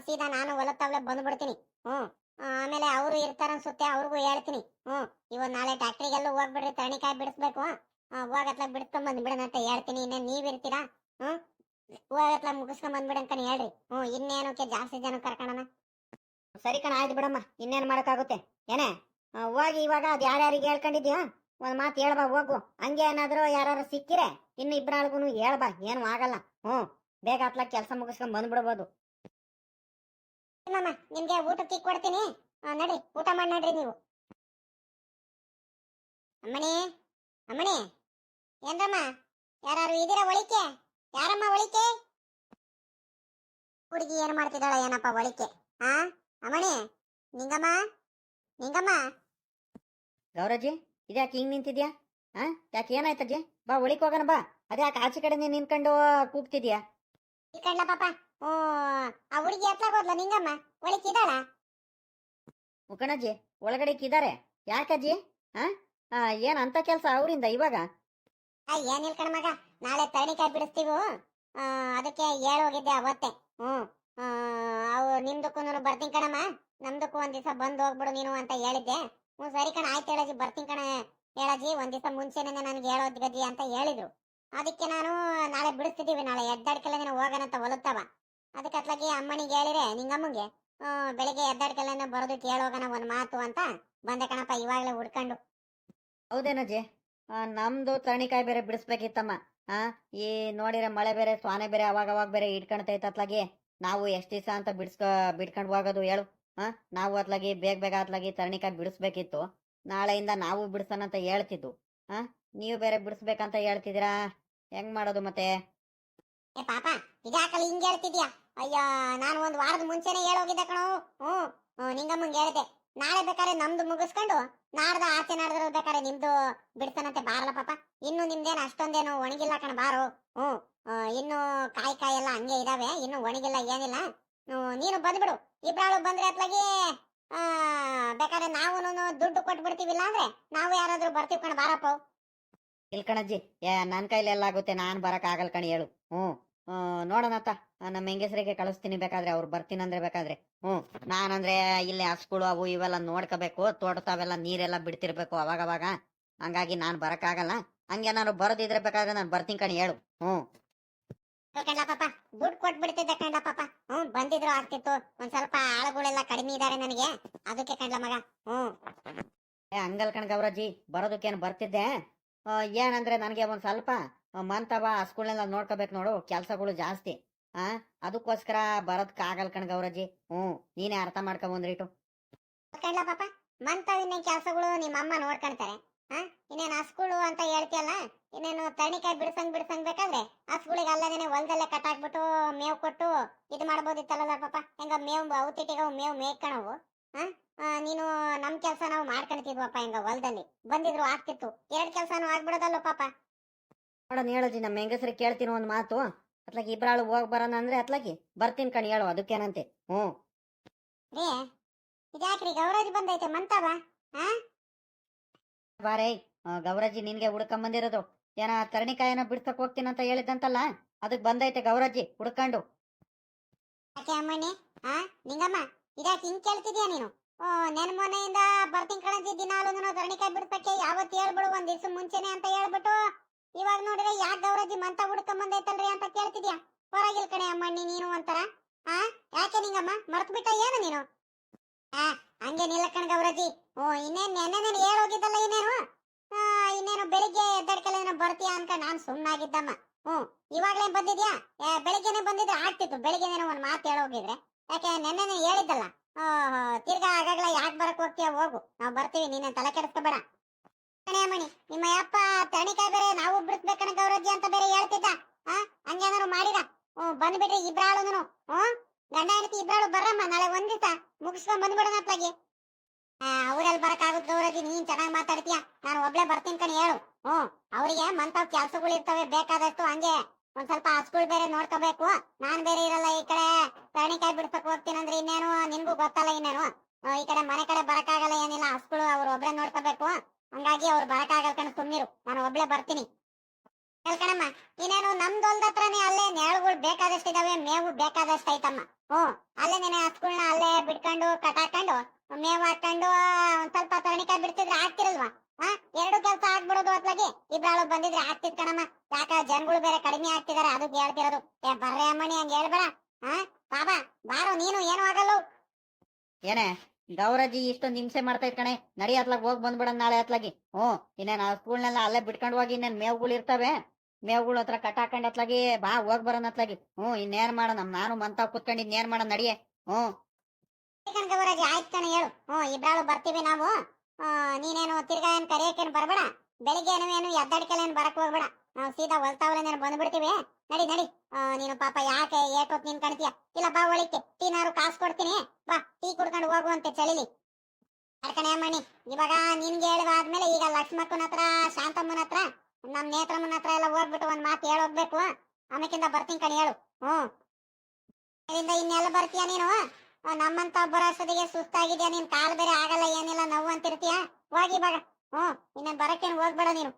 A: ಸೀದಾ ನಾನು ಹೊಲದ ತವಲೆ ಬಂದ್ಬಿಡ್ತೀನಿ. ಹ್ಮ್. ಆಮೇಲೆ ಅವರು ಇರ್ತಾರ ಅನ್ಸುತ್ತೆ, ಅವ್ರಿಗೂ ಹೇಳ್ತೀನಿ. ಹ್ಮ್ ಇವಾಗ ನಾಳೆ ಡಾಕ್ಟ್ರಿಗೆಲ್ಲ ಹೋಗ್ಬಿಡ್ರಿ ತಣಿಕಾಯಿ ಬಿಡಿಸ್ಬೇಕು. ಹೋಗತ್ಲ ಬಿಡ್ಸ್ಕೊಂಡ್ ಬಂದ್ ಬಿಡೋಣ ಅಂತ ಹೇಳ್ತೀನಿ, ಇನ್ನೇನ್ ನೀವ್ ಇರ್ತೀರಾ? ಹ್ಮ್ ಹೂವೆಲ್ಲ ಮುಗಿಸ್ಕೊಂಡ್ ಅಂತಾನೆ ಹೇಳ್ರಿ. ಹ್ಞೂ, ಇನ್ನೇನಕ್ಕೆ ಜಾಸ್ತಿ ಜನ ಕರ್ಕೊಳ್ಳೋಣ
B: ಸರಿ ಕಣ, ಆಯ್ತು ಬಿಡಮ್ಮ, ಇನ್ನೇನು ಮಾಡೋಕ್ಕಾಗುತ್ತೆ? ಏನೇ? ಹೋಗಿ ಇವಾಗ ಅದು ಯಾರ್ಯಾರಿಗೆ ಹೇಳ್ಕೊಂಡಿದ್ಯಾ? ಒಂದು ಮಾತು ಹೇಳ್ಬಾ, ಹೋಗು. ಹಂಗೆ ಏನಾದರೂ ಯಾರು ಸಿಕ್ಕಿರೆ, ಇನ್ನು ಇಬ್ಬರಾಳ್ಗೂ ಹೇಳ್ಬಾ, ಏನು ಆಗಲ್ಲ. ಹ್ಞೂ, ಬೇಗ ಹತ್ಲಾಗ ಕೆಲಸ ಮುಗಿಸ್ಕೊಂಡ್ ಬಂದ್ಬಿಡ್ಬೋದು
A: ಮಾಮ ನಿಮ್ಗೆ ಊಟಕ್ಕೆ ಕೊಡ್ತೀನಿ. ನಡಿ ಊಟ ಮಾಡಿ ನಡ್ರಿ ನೀವು. ಅಮ್ಮಣಿ ಅಮ್ಮಣಿ ಏನ್ರಮ್ಮ ಯಾರು ಇದೀರ ಒಳಿಕೆ? ಯಾರಮ್ಮ ಒಳಿಕೆ? ಹುಡುಗಿ ಏನ್ ಮಾಡ್ತಿದ್ದಾಳ ಏನಪ್ಪ ಒಳಿಕೆ? ಹಾ ಅಮ್ಮಣಿ ನಿಂಗಮ್ಮ ನಿಂಗಮ್ಮ.
B: ಗೌರಜ್ಜಿ ಇದ್ಯಾಕೆ ಹಿಂಗ್ ನಿಂತಿದ್ಯಾ? ಹಾ ಯಾಕೆ ಏನಾಯ್ತಜ್ಜಿ? ಬಾ ಒಳಿಕ್ ಹೋಗೋಣ ಬಾ. ಅದ್ಯಾಕೆ ಆಚೆ ಕಡೆ ನೀನ್ ನಿಂತ್ಕೊಂಡು ಕೂಗ್ತಿದ್ಯಾ?
A: ಈ ಕಡ್ಲ ಪಾಪ ಆ ಹುಡುಗಿ ಎತ್ಲಾಗ ಹೋದ್ಲ ನಿಂಗಮ್ಮ? ಇದ್ದಾಳ
B: ಮುಖಣಜ್ಜಿ ಒಳಗಡೆ ಇದ್ದಾರೆ ಯಾಕಜ್ಜಿ ಹಾ ಏನ್ ಅಂತ ಕೆಲ್ಸ ಅವರಿಂದ ಇವಾಗ?
A: ಆ, ಏನಿಲ್ ಕಣ ಮಗ ನಾಳೆ ತರಣಿಕಾಯಿ ಬಿಡಿಸ್ತೀವಿ? ಅದಕ್ಕೆ ಹೇಳಿ ಹೋಗಿದ್ದೆ ಅವತ್ತೆ. ಹ್ಮ್ ಅವು ನಿಮ್ದಕ್ಕೂ ಬರ್ತೀನಿ ಕಣಮ್ಮ. ನಮ್ದಕ್ಕೂ ಒಂದ್ ದಿವಸ ಬಂದು ಹೋಗ್ಬಿಡು ನೀನು ಅಂತ ಹೇಳಿದ್ದೆ. ಹ್ಞೂ ಸರಿ ಕಣ ಆಯ್ತು ಹೇಳಜಿ ಬರ್ತೀನಿ ಕಣ ಹೇಳಜಿ ಒಂದ್ ದಿವಸ ಮುಂಚೆನೆ ನನಗೆ ಹೇಳೋದ್ ಗಜಿ ಅಂತ ಹೇಳಿದ್ರು. ಅದಕ್ಕೆ ನಾನು ನಾಳೆ ಬಿಡಿಸ್ತಿದ್ದೀವಿ ನಾಳೆ ಎದ್ದಾಡ್ಕೆಲ್ಲ ನೀನು ಹೋಗೋಣ ಅಂತ ಹೊಲತ್ತವ ಅದಕ್ಕೆ ಅತ್ಲಾಗಿ ಅಮ್ಮನಿಗೆ ಹೇಳಿರೆ, ನಿಂಗಮ್ಮಗೆ ಬೆಳಿಗ್ಗೆ ಎದ್ದಾಡ್ಕೆಲ್ಲ ಬರೋದು ಕೇಳೋಗಣ ಒಂದು ಮಾತು ಅಂತ ಬಂದೆ ಕಣಪ್ಪ ಇವಾಗಲೇ ಹುಡ್ಕೊಂಡು.
B: ಹೌದೇನಜ್ಜಿ ನಮ್ದು ತರಣಿಕಾಯಿ ಬೇರೆ ಬಿಡಿಸ್ಬೇಕಿತ್ತಮ್ಮ. ಆ, ಈ ನೋಡಿರ ಮಳೆ ಬೇರೆ, ಸ್ವಾನೆ ಬೇರೆ ಅವಾಗ ಅವಾಗ ಬೇರೆ ಇಟ್ಕೊಂಡೈತೆ ಅತ್ಲಾಗಿ. ನಾವು ಎಷ್ಟು ದಿವಸ ಅಂತ ಬಿಡ್ಸ್ಕ ಬಿಡ್ಕೊಂಡು ಹೋಗೋದು ಹೇಳು. ಹಾ ನಾವು ಅತ್ಲಾಗಿ ಬೇಗ ಬೇಗ ಅತ್ಲಾಗಿ ತರಣಿಕಾಯಿ ಬಿಡಿಸ್ಬೇಕಿತ್ತು. ನಾಳೆಯಿಂದ ನಾವು ಬಿಡ್ಸೋಣ ಅಂತ ಹೇಳ್ತಿದ್ದು ಹಾ ನೀವು ಬೇರೆ ಬಿಡಿಸ್ಬೇಕಂತ ಹೇಳ್ತಿದ್ದೀರಾ? ಹೆಂಗ್ ಮಾಡೋದು ಮತ್ತೆ?
A: ಏ ಪಾಪ ಇದ್ಯಾಕಲ್ಲ ಹಿಂಗೆ ಹೇಳ್ತಿದ್ಯಾ? ಅಯ್ಯೋ, ನಾನು ಒಂದು ವಾರದ ಮುಂಚೆನೆ ಹೇಳೋಗಿದ್ದೆ ಕಣೋ. ಹ್ಞೂ ಹ್ಞೂ, ನಿಂಗಮ್ಮಂಗೆ ಹೇಳಿದೆ. ನಾಳೆ ಬೇಕಾದ್ರೆ ನಮ್ದು ಮುಗಿಸ್ಕೊಂಡು ನಾಡ್ದ ಆಚೆ ನಾಡ್ದ್ರ ಬೇಕಾದ್ರೆ ನಿಮ್ದು ಬಿಡ್ತಾನಂತೆ ಬಾರಲ್ಲ ಪಾಪ. ಇನ್ನು ನಿಮ್ದೇನು ಅಷ್ಟೊಂದೇನು ಒಣಗಿಲ್ಲ ಕಣ ಬಾರು. ಹ್ಞೂ ಇನ್ನು ಕಾಯಿ ಕಾಯಿ ಎಲ್ಲ ಹಂಗೆ ಇದಾವೆ, ಇನ್ನು ಒಣಗಿಲ್ಲ ಏನಿಲ್ಲ. ನೀನು ಬಂದ್ಬಿಡು. ಇಬ್ರಾಳು ಬಂದ್ರೆ ಅತ್ಲಾಗಿ ಬೇಕಾದ್ರೆ ನಾವು ದುಡ್ಡು ಕೊಟ್ಬಿಡ್ತೀವಿಲ್ಲ ಅಂದ್ರೆ ನಾವು ಯಾರಾದ್ರೂ ಬರ್ತೀವಿ ಕಣ ಬಾರಪ್ಪ.
B: ಇಲ್ ಕಣಜ್ಜಿ ಏ ನನ್ನ ಕೈಲಿ ಎಲ್ಲ ಆಗುತ್ತೆ ನಾನು ಬರಕ್ ಆಗಲ್ಲ ಕಣಿ ಹೇಳು. ಹ್ಞೂ. ನೋಡೋಣತ್ತ ನಮ್ಮ ಹೆಂಗಸರಿಗೆ ಕಳಿಸ್ತೀನಿ ಬೇಕಾದ್ರೆ ಅವ್ರು ಬರ್ತೀನಂದ್ರೆ ಬೇಕಾದ್ರೆ. ಹ್ಞೂ. ನಾನಂದ್ರೆ ಇಲ್ಲಿ ಹಸ್ಗಳು ಅವು ಇವೆಲ್ಲ ನೋಡ್ಕೋಬೇಕು ತೋಟತಾವೆಲ್ಲ ನೀರೆಲ್ಲ ಬಿಡ್ತಿರ್ಬೇಕು ಅವಾಗ ಅವಾಗ ಹಂಗಾಗಿ ನಾನು ಬರಕ್ಕಾಗಲ್ಲ ಹಂಗೆ ನಾನು ಬರೋದಿದ್ರೆ ಬೇಕಾದ್ರೆ ನಾನು ಬರ್ತೀನಿ ಕಣಿ ಹೇಳು. ಹ್ಞೂ.
A: ಕಂಡ ಪಾಪ ದುಡ್ಡು ಕೊಟ್ಬಿಡ್ತಿದ್ದೆ ಕಂಡ ಪಾಪ. ಹ್ಮ್ ಬಂದಿದ್ರು ಆಗ್ತಿತ್ತು. ಒಂದ್ ಸ್ವಲ್ಪ ಆಳುಗಳೆಲ್ಲ ಕಡಿಮೆ ಇದಾರೆ ನನಗೆ. ಅದಕ್ಕೆ ಕಂಡ್ಲ ಮಗ ಹ್ಮ್
B: ಏ ಹಂಗಲ್ ಕಣ್ ಗೌರಜ್ಜಿ ಬರೋದಕ್ಕೇನು ಬರ್ತಿದ್ದೆ? ಏನಂದ್ರೆ ನನಗೆ ಒಂದು ಸ್ವಲ್ಪ ಮಂತವ ಹಸ್ಗಳನ್ನೆಲ್ಲ ನೋಡ್ಕೋಬೇಕು ನೋಡು ಕೆಲಸಗಳು ಜಾಸ್ತಿ. ಆ ಅದಕ್ಕೋಸ್ಕರ ಬರೋದಕ್ಕಾಗಲ್ ಕಣ್ ಗೌರಜ್ಜಿ. ಹ್ಞೂ ನೀನೇ ಅರ್ಥ ಮಾಡ್ಕೊಂಬಂದ್ರಿಟು
A: ಕಂಡ್ಲ ಪಾಪ? ಮಂತವಿನ ಕೆಲಸಗಳು ನಿಮ್ಮ ಅಮ್ಮ ನೋಡ್ಕೊಂತಾರೆ ಹಾ ಇನ್ನೇನ್ ಹಸ್ಗಳು ಅಂತ ಹೇಳ್ತಿಯಲ್ಲ ಇನ್ನೇನು ತಣಿಕಾಯಿ ಬಿಡ್ಸಂಗ್ ಬಿಡ್ಸಂಗ್ ಬೇಕಾದ್ರೆ ಹಸ್ಗಳಿಗೆ ಅಲ್ಲದೇನೆ ಹೊಲದಲ್ಲೇ ಕಟ್ಟಾಕ್ಬಿಟ್ಟು ಮೇವು ಕೊಟ್ಟು ಇದು ಮಾಡ್ಬೋದಿತ್ತಲ್ಲ ಪಾಪ? ಹೆಂಗ ಮೇವು ಔತಿಟ್ಟಿಗೆ ಮೇವು ಮೇಯ್ಕಣವು ಹಾ ಆ, ನೀನು ನಮ್ ಕೆಲ್ಸ ನಾವು ಮಾಡ್ಕೊಂತಿದ್ವಪ್ಪ ಹೆಂಗ ಹೊಲದಲ್ಲಿ. ಬಂದಿದ್ರು ಆಗ್ತಿತ್ತು. ಎರಡ್ ಕೆಲ್ಸನೂ ಆಗ್ಬಿಡೋದಲ್ಲ ಪಾಪ.
B: ನೋಡೋಣ ಹೇಳೋಜಿ ನಮ್ಮ ಹೆಂಗಸ್ರಿಗೆ ಕೇಳ್ತೀನಿ ಒಂದ್ ಮಾತು. ಅತ್ಲಾಗಿ ಇಬ್ರಾಳು ಹೋಗ್ ಬರೋಣ ಅಂದ್ರೆ ಅತ್ಲಾಗಿ ಬರ್ತೀನಿ ಕಣಿ ಹೇಳು ಅದಕ್ಕೇನಂತೆ. ಹ್ಞೂ
A: ರೇ ಇದ್ಯಾಕ್ರಿ ಗೌರಾಜ್ ಬಂದೈತೆ ಮಂತಾವ? ಹಾ
B: ಬಾರೇ ಆ, ಗೌರಜ್ಜಿ ನಿನ್ಗೆ ಹುಡ್ಕೊಂಬಂದಿರೋದು ಏನ ತರಣಿಕಾಯನ ಬಿಡ್ಸಕ್ ಹೋಗ್ತೀನಂತ ಹೇಳಿದಂತಲ್ಲ ಅದಕ್ ಬಂದೈತೆ ಗೌರಜ್ಜಿ ಹುಡ್ಕೊಂಡು.
A: ಯಾಕೆ ಅಮ್ಮಣ್ಣಿ? ಹಾ ನಿಂಗಮ್ಮ ಇದ್ಯಾಕೆ ಹಿಂಗ್ ಕೇಳ್ತಿದ್ಯಾ ನೀನು? ನೆನ್ ಮೊನ್ನೆಯಿಂದ ಬರ್ತೀನಿ ಕಣಜಿ ದಿನಾಲು ಧರಣಿಕಾಯಿ ಬಿಡ್ತಕ್ಕೆ. ಯಾವತ್ತು ಹೇಳ್ಬಿಡು ಒಂದ್ ದಿವ್ಸ ಮುಂಚೆನೆ ಅಂತ ಹೇಳ್ಬಿಟ್ಟು. ಇವಾಗ ನೋಡಿದ್ರೆ ಯಾಕೆ ಗೌರಜಿ ಮಂತ ಹುಡ್ಕೊಂಬಂದೈತಲ್ರಿ ಅಂತ ಕೇಳ್ತಿದ್ಯಾ? ಹೊರಗಿಲ್ ಕಣೆ ಅಮ್ಮಣ್ಣಿ ನೀನು ಒಂಥರ. ಆ ಯಾಕೆ ನಿಂಗಮ್ಮ? ಮರ್ತು ಬಿಟ್ಟ ಏನು ನೀನು? ಹಾ ಹಂಗೇನಿಲ್ಲ ಕಣ ಗೌರಜಿ ಓ ಇನ್ನೇನ್ ನೆನ್ನೆ ಹೇಳೋಗಿದ್ದಲ್ಲ ಇನ್ನೇನು? ಆ, ಇನ್ನೇನು ಬೆಳಿಗ್ಗೆ ಎದ್ದಡ್ಕೆಲ್ಲ ಏನೋ ಬರ್ತೀಯಾ ಅಂತ ನಾನ್ ಸುಮ್ಮನಾಗಿದ್ದಮ್ಮ ಹ್ಞೂ ಇವಾಗ್ಲೇ ಬಂದಿದ್ಯಾ? ಬೆಳಿಗ್ಗೆನೆ ಬಂದಿದ್ರೆ ಆಗ್ತಿತ್ತು. ಬೆಳಿಗ್ಗೆನೇನೋ ಒಂದು ಮಾತು ಹೇಳೋಗಿದ್ರೆ. ಯಾಕೆ ನೆನ್ನೆ ಹೇಳಿದ್ದಲ್ಲ. ತಿರ್ಗಾ ಆಗಾಗ್ಲ ಯಾಕೆ ಬರಕ್ ಹೋಗ್ತೀಯ ಹೋಗು. ನಾವು ಬರ್ತೀವಿ ನಿನ್ನ ತಲೆ ಕೆಡಿಸ್ಕೋಬೇಡ ಮಣಿ ನಿಮ್ಮ ಅಪ್ಪ ತಣಿಕ ಬೇರೆ, ನಾವು ಬಿಡಿಸ್ಬೇಕಣ ಗೌರಜ್ಜಿ ಅಂತ ಬೇರೆ ಹೇಳ್ತಿದ್ದ. ಆ ಹಂಗೇನಾರು ಮಾಡಿದ? ಹ್ಮ್ ಬಂದ್ಬಿಡ್ರಿ ಇಬ್ರಾಳುನು ಹ್ಮ್ ಗಂಡ ಹೆಂಡತಿ ಇಬ್ರಾಳು ಬರ್ರಮ್ಮ, ನಾಳೆ ಒಂದ್ ದಿವಸ ಮುಗಿಸ್ಕೊಂಡ್ ಬಂದ್ಬಿಡೋಣ ಅತ್ಲಾಗಿ ಅವ್ರಲ್ಲಿ ಬರಕಾಗುತ್ತೆ ಗೌರಜ್ಜಿ, ನೀನ್ ಚೆನ್ನಾಗಿ ಮಾತಾಡ್ತೀಯ? ನಾನು ಒಬ್ಳೆ ಬರ್ತೀನಿ ಕಣಿ, ಹೇಳು. ಹ್ಮ್ ಅವ್ರಿಗೆ ಮಂತಾವ್ ಕೆಲ್ಸಗಳು ಇರ್ತವೆ ಬೇಕಾದಷ್ಟು ಹಂಗೆ ಒಂದ್ ಸ್ವಲ್ಪ ಹಸ್ಗಳ್ ಬೇರೆ ನೋಡ್ಕೋಬೇಕು. ನಾನ್ ಬೇರೆ ಇರಲ್ಲ ಈ ಕಡೆ. ಪ್ರಾಣಿಕಾಯಿ ಬಿಡ್ಸಕ್ ಹೋಗ್ತೀನಂದ್ರೆ ಇನ್ನೇನು ನಿನ್ಗೂ ಗೊತ್ತಲ್ಲ ಇನ್ನೇನು. ಈ ಕಡೆ ಮನೆ ಕಡೆ ಬರಕಾಗಲ್ಲ ಏನಿಲ್ಲ. ಹಸ್ಗಳು ಅವ್ರು ಒಬ್ಳೆ ನೋಡ್ಕೋಬೇಕು. ಹಂಗಾಗಿ ಅವ್ರು ಬರಕ್ಕಾಗಲ್ಲ ಕಣ ಸುಮ್ನಿರು. ನಾನು ಒಬ್ಳೆ ಬರ್ತೀನಿ. ಹೇಳ್ಕಣಮ್ಮ ಇನ್ನೇನು ನಮ್ದು ಹೊಲ್ದ ಹತ್ರನೇ ಅಲ್ಲೇ ನೆರಳುಗಳು ಬೇಕಾದಷ್ಟು ಇದಾವೆ ಮೇವು ಬೇಕಾದಷ್ಟು ಐತಮ್ಮ ಹ್ಮ್ ಅಲ್ಲೇ ನೆನೆ ಹಸ್ಗಳನ್ನ ಅಲ್ಲೇ ಬಿಟ್ಕೊಂಡು ಕಟಾಕೊಂಡು, ಮೇವು ಹಾಕೊಂಡು ಒಂದ್ ಸ್ವಲ್ಪ ತರಣಿಕಾಯಿ ಬಿಡ್ತಿದ್ರೆ ಆಗ್ತಿರಲ್ವಾ? ಹಾ ಎರಡು ಕೆಲಸ ಆಗ್ಬಿಡೋದು ಅತ್ಲಾಗಿ. ಇಬ್ರಾಳು ಬಂದಿದ್ರೆ ಆಗ್ತಿದ್ ಕಣಮ್ಮ. ಯಾಕ, ಜನಗಳು ಬೇರೆ ಕಡಿಮೆ ಆಗ್ತಿದಾರೆ ಅದು ಹೇಳ್ತಿರೋದು. ಏ, ಬರ್ರೆ ಅಮ್ಮಣಿ, ಹಂಗ ಹೇಳ್ಬೇಡ. ಹಾ ಬಾಬಾ ಬಾರೋ, ನೀನು ಏನು ಆಗಲ್ಲ?
B: ಏನೇ? ಗೌರಜ್ಜಿ ಇಷ್ಟೊಂದು ಹಿಂಸೆ ಮಾಡ್ತಾ ಕಣೆ. ನಡಿ ಅತ್ಲಾಗ ಹೋಗಿ ಬಂದ್ಬಿಡೋಣ ನಾಳೆ ಅತ್ಲಾಗಿ. ಹ್ಞೂ ಇನ್ನೇನು ಸ್ಕೂಲ್ನೆಲ್ಲ ಅಲ್ಲೇ ಬಿಟ್ಕೊಂಡು ಹೋಗಿ ಇನ್ನೇನು ಮೇವುಗಳು ಇರ್ತವೆ? ಮೇವುಗಳು ಹತ್ರ ಕಟ್ ಹಾಕೊಂಡು ಅತ್ಲಾಗಿ ಬಾ, ಹೋಗ್ ಬರೋಣ ಅತ್ಲಾಗಿ. ಹ್ಞೂ, ಇನ್ನೇನ್ ಮಾಡೋಣ? ನಾನು ಮಂತ ಕುತ್ಕೊಂಡು ಇನ್ನೇನ್ ಮಾಡೋಣ? ನಡಿಯೇ. ಹ್ಞೂ.
A: ಗೌರಾಜಿ ಆಯ್ತು ಕಣ ಹೇಳು. ಹ್ಞೂ, ಇಬ್ರಾಳು ಬರ್ತೀವಿ ನಾವು. ನೀನೇನು ತಿರ್ಗಾ ಏನ್ ಕರೆಯಕ್ಕೇನು ಬರಬೇಡ. ಬೆಳಿಗ್ಗೆ ಏನು ಏನು ಎದ್ದಾಡಿಕೆಲ್ಲ ಏನು ಬರಕ್ ಹೋಗ್ಬೇಡ. ನಾವು ಸೀದಾ ಹೊಲ್ತಾವಲ್ಲ ಬಂದ್ಬಿಡ್ತೀವಿ. ನಡಿ ನಡಿ. ನೀನು ಪಾಪ ಯಾಕೆ ಏಟೋತ್ ನಿನ್ ಕಾಣ್ತೀಯ? ಇಲ್ಲ, ಬಾ ಒಳಿಕೆ ಟೀನಾರು ಕಾಸು ಕೊಡ್ತೀನಿ. ಬಾ, ಟೀ ಕುಡ್ಕೊಂಡು ಹೋಗುವಂತೆ ಚಳಿಲಿ. ಅಡ್ಕಣೆ ಮಣಿ ಇವಾಗ ನಿನ್ಗೆ ಹೇಳುವಾದ್ಮೇಲೆ ಈಗ ಲಕ್ಷ್ಮಕ್ಕನ ಹತ್ರ, ಶಾಂತಮ್ಮನ ಹತ್ರ, ನಮ್ ನೇತ್ರಮ್ಮನ ಹತ್ರ ಎಲ್ಲ ಹೋಗ್ಬಿಟ್ಟು ಒಂದ್ ಮಾತು ಹೇಳೋಗ್ಬೇಕು. ಆಮೇಕಿಂದ ಬರ್ತೀನಿ ಕಣಿ, ಹೇಳು. ಹ್ಮ್ ಇದರಿಂದ ಇನ್ನೆಲ್ಲ ಬರ್ತೀಯ ನೀನು? ನಮ್ಮಂತ ಬರೋಷ್ಟೊತ್ತಿಗೆ ಸುಸ್ತಾಗಿದ್ಯಾ ನಿನ್? ಕಾಲ್ ಬೇರೆ ಆಗಲ್ಲ, ಏನಿಲ್ಲ, ನೋವು ಅಂತಿರ್ತೀಯ? ಹೋಗಿ ಇವಾಗ. ಹ್ಮ್ ಇನ್ನೇನ್ ಬರಕ್ಕೇನು ಹೋಗ್ಬೇಡ ನೀನು.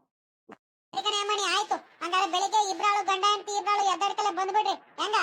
A: ಆಯ್ತು. ಹಂಗಾರೆ ಬೆಳಿಗ್ಗೆ ಇಬ್ರಾಳು ಗಂಡ ಹೆಂಡತಿ ಇಬ್ರಾಳು ಎದ್ದಾಡ್ಕಲೆ ಬಂದ್ಬಿಡ್ರಿ. ಹೆಂಗ?